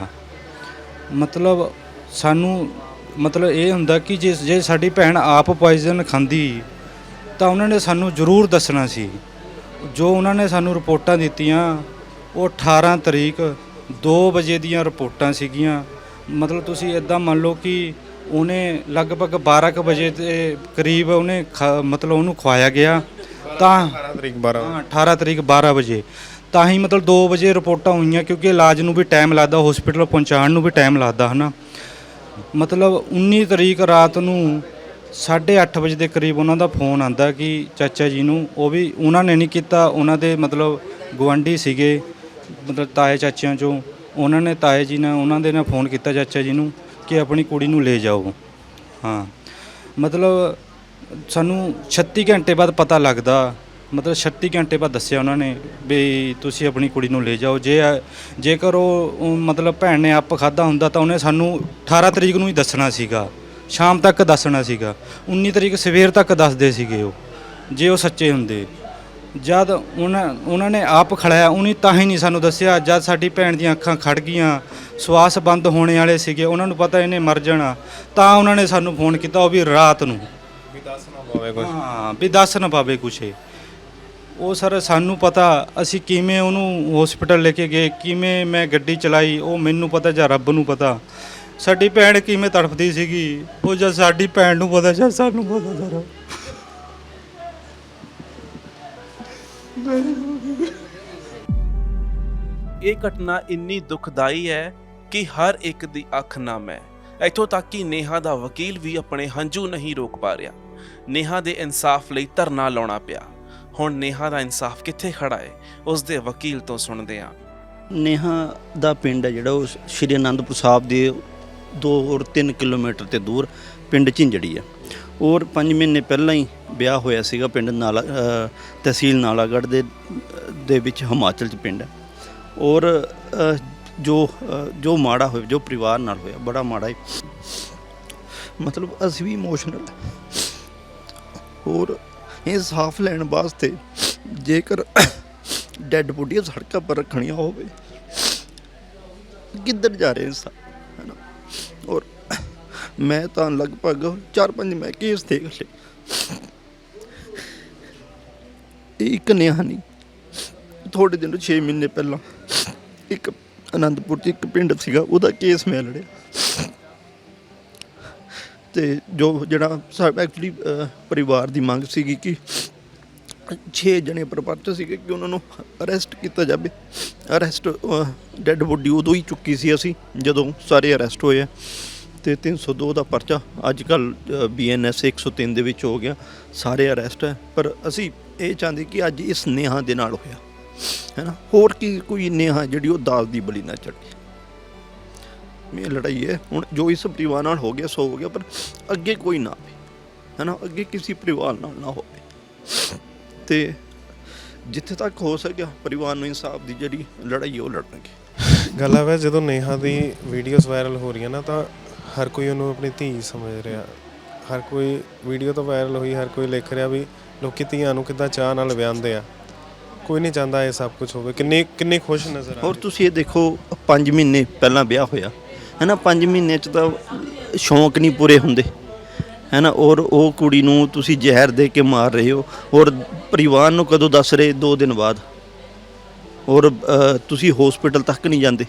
ਮਤਲਬ ਸਾਨੂੰ, ਮਤਲਬ ਇਹ ਹੁੰਦਾ ਕਿ ਜੇ ਜੇ ਸਾਡੀ ਭੈਣ ਆਪ ਪਾਇਜ਼ਨ ਖਾਂਦੀ, ਤਾਂ ਉਹਨਾਂ ਨੇ ਸਾਨੂੰ ਜ਼ਰੂਰ ਦੱਸਣਾ ਸੀ। ਜੋ ਉਹਨਾਂ ਨੇ ਸਾਨੂੰ ਰਿਪੋਰਟਾਂ ਦਿੱਤੀਆਂ ਉਹ 18 ਤਰੀਕ 2 ਵਜੇ ਦੀਆਂ ਰਿਪੋਰਟਾਂ ਸੀਗੀਆਂ। ਮਤਲਬ ਤੁਸੀਂ ਇਦਾਂ ਮੰਨ ਲਓ ਕਿ ਉਹਨੇ ਲਗਭਗ 12 ਕੁ ਵਜੇ ਦੇ ਕਰੀਬ ਉਹਨੇ ਮਤਲਬ ਉਹਨੂੰ ਖਵਾਇਆ ਗਿਆ। ਤਾਂ 18 ਤਰੀਕ 12 ਹਾਂ 18 ਤਰੀਕ 12 ਵਜੇ। ਤਾਂ ਹੀ ਮਤਲਬ 2 ਵਜੇ ਰਿਪੋਰਟਾਂ ਹੋਈਆਂ ਕਿਉਂਕਿ ਇਲਾਜ ਨੂੰ ਵੀ ਟਾਈਮ ਲੱਗਦਾ ਹਸਪੀਟਲ ਪਹੁੰਚਾਉਣ ਨੂੰ ਵੀ ਟਾਈਮ ਲੱਗਦਾ ਹਨਾ। ਮਤਲਬ 19 ਤਰੀਕ ਰਾਤ ਨੂੰ 8:30 ਵਜੇ ਦੇ ਕਰੀਬ ਉਹਨਾਂ ਦਾ ਫੋਨ ਆਂਦਾ ਕਿ ਚਾਚਾ ਜੀ ਨੂੰ। ਉਹ ਵੀ ਉਹਨਾਂ ਨੇ ਨਹੀਂ ਕੀਤਾ ਉਹਨਾਂ ਦੇ ਮਤਲਬ ਗਵਾਂਢੀ ਸੀਗੇ। ਮਤਲਬ ਤਾਏ ਚਾਚਿਆਂ ਚੋਂ, ਉਹਨਾਂ ਨੇ ਤਾਏ ਜੀ ਨੇ ਉਹਨਾਂ ਦੇ ਨਾਲ ਫੋਨ ਕੀਤਾ ਚਾਚਾ ਜੀ ਨੂੰ ਕਿ ਆਪਣੀ ਕੁੜੀ ਨੂੰ ਲੈ ਜਾਓ। ਹਾਂ। ਮਤਲਬ ਸਾਨੂੰ 36 ਘੰਟੇ ਬਾਅਦ ਪਤਾ ਲੱਗਦਾ, ਮਤਲਬ 36 ਘੰਟੇ ਬਾਅਦ ਦੱਸਿਆ ਉਹਨਾਂ ਨੇ ਵੀ ਤੁਸੀਂ ਆਪਣੀ ਕੁੜੀ ਨੂੰ ਲੈ ਜਾਓ। ਜੇ ਜੇਕਰ ਉਹ ਮਤਲਬ ਭੈਣ ਨੇ ਆਪ ਖਾਦਾ ਹੁੰਦਾ ਤਾਂ ਉਹਨੇ ਸਾਨੂੰ 18 ਤਰੀਕ ਨੂੰ ਹੀ ਦੱਸਣਾ ਸੀਗਾ। ਸ਼ਾਮ ਤੱਕ ਦੱਸਣਾ ਸੀਗਾ। 19 ਤਰੀਕ ਸਵੇਰ ਤੱਕ ਦੱਸਦੇ ਸੀਗੇ ਉਹ, ਜੇ ਉਹ ਸੱਚੇ ਹੁੰਦੇ। ਜਦ ਉਹਨਾਂ ਉਹਨਾਂ ਨੇ ਆਪ ਖੜਾਇਆ ਉਹਨੇ ਤਾਂ ਹੀ ਨਹੀਂ ਸਾਨੂੰ ਦੱਸਿਆ। ਜਦ ਸਾਡੀ ਭੈਣ ਦੀਆਂ ਅੱਖਾਂ ਖੜ ਗਈਆਂ ਸਵਾਸ ਬੰਦ ਹੋਣੇ ਵਾਲੇ ਸੀਗੇ ਉਹਨਾਂ ਨੂੰ ਪਤਾ ਇਹਨੇ ਮਰ ਜਾਣਾ। ਤਾਂ ਉਹਨਾਂ ਨੇ ਸਾਨੂੰ ਫੋਨ ਕੀਤਾ ਉਹ ਵੀ ਰਾਤ ਨੂੰ। ਵੀ ਦੱਸ ਨਾ ਪਵੇ ਕੁਝ ਹਾਂ ਵੀ ਦੱਸ ਨਾ ਪਾਵੇ ਕੁਛ ਇਹ। ਉਹ ਸਰ ਸਾਨੂੰ ਪਤਾ ਅਸੀਂ ਕਿਵੇਂ ਉਹਨੂੰ ਹਸਪੀਟਲ ਲੈ ਕੇ ਗਏ ਕਿਵੇਂ ਮੈਂ ਗੱਡੀ ਚਲਾਈ ਉਹ ਮੈਨੂੰ ਪਤਾ ਜਾਂ ਰੱਬ ਨੂੰ ਪਤਾ। ਸਾਡੀ ਭੈਣ ਕਿਵੇਂ ਤੜਫਦੀ ਸੀਗੀ ਉਹ ਜਦ ਸਾਡੀ ਭੈਣ ਨੂੰ ਪਤਾ ਜਾਂ ਸਾਨੂੰ ਪਤਾ ਸਰ ਇਹ ਘਟਨਾ ਇੰਨੀ ਦੁਖਦਾਈ ਹੈ ਕਿ ਹਰ ਇੱਕ ਦੀ ਅੱਖ ਨਮ ਹੈ। ਇੱਥੋਂ ਤੱਕ ਕਿ ਨੇਹਾ ਦਾ ਵਕੀਲ ਵੀ ਆਪਣੇ ਹੰਝੂ ਨਹੀਂ ਰੋਕ ਪਾ ਰਿਹਾ। ਨੇਹਾ ਦੇ ਇਨਸਾਫ ਲਈ ਧਰਨਾ ਲਾਉਣਾ ਪਿਆ। ਹੁਣ ਨੇਹਾ ਦਾ ਇਨਸਾਫ ਕਿੱਥੇ ਖੜਾ ਹੈ, ਉਸ ਦੇ ਵਕੀਲ ਤੋਂ ਸੁਣਦੇ ਹਾਂ। ਨੇਹਾ ਦਾ ਪਿੰਡ ਹੈ ਜਿਹੜਾ, ਉਹ ਸ਼੍ਰੀ ਅਨੰਦਪੁਰ ਸਾਹਿਬ ਦੇ 2 ਔਰ 3 ਕਿਲੋਮੀਟਰ ਤੇ ਦੂਰ, ਪਿੰਡ ਝਿੰਜੜੀ ਹੈ। ਔਰ 5 ਮਹੀਨੇ ਪਹਿਲਾਂ ਹੀ ਵਿਆਹ ਹੋਇਆ ਸੀਗਾ ਪਿੰਡ ਨਾਲਾ ਤਹਿਸੀਲ ਨਾਲਾਗੜ੍ਹ ਦੇ ਦੇ ਵਿੱਚ ਹਿਮਾਚਲ ਚ ਪਿੰਡ। ਹੈ ਔਰ ਜੋ ਜੋ ਮਾੜਾ ਹੋਇਆ, ਜੋ ਪਰਿਵਾਰ ਨਾਲ ਹੋਇਆ, ਬੜਾ ਮਾੜਾ ਹੀ। ਮਤਲਬ ਅਸੀਂ ਵੀ ਇਮੋਸ਼ਨਲ ਔਰ ਇਨਸਾਫ ਲੈਣ ਵਾਸਤੇ ਜੇਕਰ ਡੈੱਡ ਬੋਡੀਆਂ ਸੜਕਾਂ ਪਰ ਰੱਖਣੀਆਂ ਹੋਵੇ, ਕਿੱਧਰ ਜਾ ਰਹੇ ਇਨਸਾਨ ਹੈ ਨਾ ਔਰ ਮੈਂ ਤਾਂ ਲਗਭਗ 4-5 ਮੈਂ ਕੇਸ ਦੇਖ ਲਏ। ਇਹ ਇੱਕ ਨਿਆਂ ਨਹੀਂ ਥੋੜੇ ਦਿਨ 6 ਮਹੀਨੇ ਪਹਿਲਾਂ ਇੱਕ ਅਨੰਦਪੁਰ ਚ ਇੱਕ ਪਿੰਡ ਸੀਗਾ, ਉਹਦਾ ਕੇਸ ਮੈਂ ਲੜਿਆ। ਤੇ ਜੋ ਜਿਹੜਾ ਸਾਡਾ ਐਕਚੁਅਲੀ ਪਰਿਵਾਰ ਦੀ ਮੰਗ ਸੀਗੀ ਕਿ 6 ਜਣੇ ਪਰਪੱਟ ਸੀਗੇ ਕਿ ਉਹਨਾਂ ਨੂੰ ਅਰੈਸਟ ਕੀਤਾ ਜਾਵੇ। ਅਰੈਸਟ ਡੈੱਡ ਬੋਡੀ ਉਦੋਂ ਹੀ ਚੁੱਕੀ ਸੀ ਅਸੀਂ, ਜਦੋਂ ਸਾਰੇ ਅਰੈਸਟ ਹੋਏ ਆ। ਤੇ 302 ਦਾ ਪਰਚਾ ਅੱਜ ਕੱਲ ਬੀਐਨਐਸ 103 ਦੇ ਵਿੱਚ ਹੋ ਗਿਆ। ਸਾਰੇ ਅਰੈਸਟ ਹੈ। ਪਰ ਅਸੀਂ ਇਹ ਚਾਹੁੰਦੇ ਕਿ ਅੱਜ ਇਸ ਨੇਹਾ ਦੇ ਨਾਲ ਹੋਇਆ। ਹੈ ਨਾ ਹੋਰ ਕੀ ਕੋਈ ਨੇਹਾ ਜਿਹੜੀ ਉਹ ਦਾਲ ਦੀ ਬਲੀ ਨਾ ਚੜੀ ਇਹ ਲੜਾਈ ਹੈ। ਹੁਣ ਜੋ ਇਸ ਪਰਿਵਾਰ ਨਾਲ ਹੋ ਗਿਆ, ਸੋ ਹੋ ਗਿਆ, ਪਰ ਅੱਗੇ ਕੋਈ ਨਾ ਵੀ ਹੈ ਨਾ ਅੱਗੇ ਕਿਸੇ ਪਰਿਵਾਰ ਨਾਲ ਨਾ ਹੋਵੇ। ਤੇ ਜਿੱਥੇ ਤੱਕ ਹੋ ਸਕਿਆ, ਪਰਿਵਾਰ ਨੂੰ ਇਨਸਾਫ ਦੀ ਜਿਹੜੀ ਲੜਾਈ ਉਹ ਲੜਨਗੇ। ਗੱਲ ਆਵੇ ਜਦੋਂ ਨੇਹਾ ਦੀ ਵੀਡੀਓਜ਼ ਵਾਇਰਲ ਹੋ ਰਹੀਆਂ ਨਾ, ਤਾਂ ਹਰ ਕੋਈ ਉਹਨੂੰ ਆਪਣੀ ਧੀ ਸਮਝ ਰਿਹਾ। ਹਰ ਕੋਈ ਵੀਡੀਓ ਤਾਂ ਵਾਇਰਲ ਹੋਈ ਹਰ ਕੋਈ ਲਿਖ ਰਿਹਾ ਵੀ ਲੋਕੀ ਧੀਆਂ ਨੂੰ ਕਿੱਦਾਂ ਚਾਹ ਨਾਲ ਵਿਆਹਦੇ ਆ। ਕੋਈ ਨਹੀਂ ਚਾਹੁੰਦਾ ਇਹ ਸਭ ਕੁਝ ਹੋਵੇ। ਕਿੰਨੇ ਕਿੰਨੇ ਖੁਸ਼ ਨਜ਼ਰ ਆ ਹੋਰ ਤੁਸੀਂ ਇਹ ਦੇਖੋ 5 ਮਹੀਨੇ ਪਹਿਲਾਂ ਵਿਆਹ ਹੋਇਆ। ਹੈ ਨਾ 5 ਮਹੀਨੇ ਚ ਤਾਂ ਸ਼ੌਂਕ ਨਹੀਂ ਪੂਰੇ ਹੁੰਦੇ। ਹੈ ਨਾ ਔਰ ਉਹ ਕੁੜੀ ਨੂੰ ਤੁਸੀਂ ਜ਼ਹਿਰ ਦੇ ਕੇ ਮਾਰ ਰਹੇ ਹੋ। ਔਰ ਪਰਿਵਾਰ ਨੂੰ ਕਦੋਂ ਦੱਸ ਰਹੇ? 2 ਦਿਨ ਬਾਅਦ। ਔਰ ਅ, ਤੁਸੀਂ ਹਸਪੀਟਲ ਤੱਕ ਨਹੀਂ ਜਾਂਦੇ।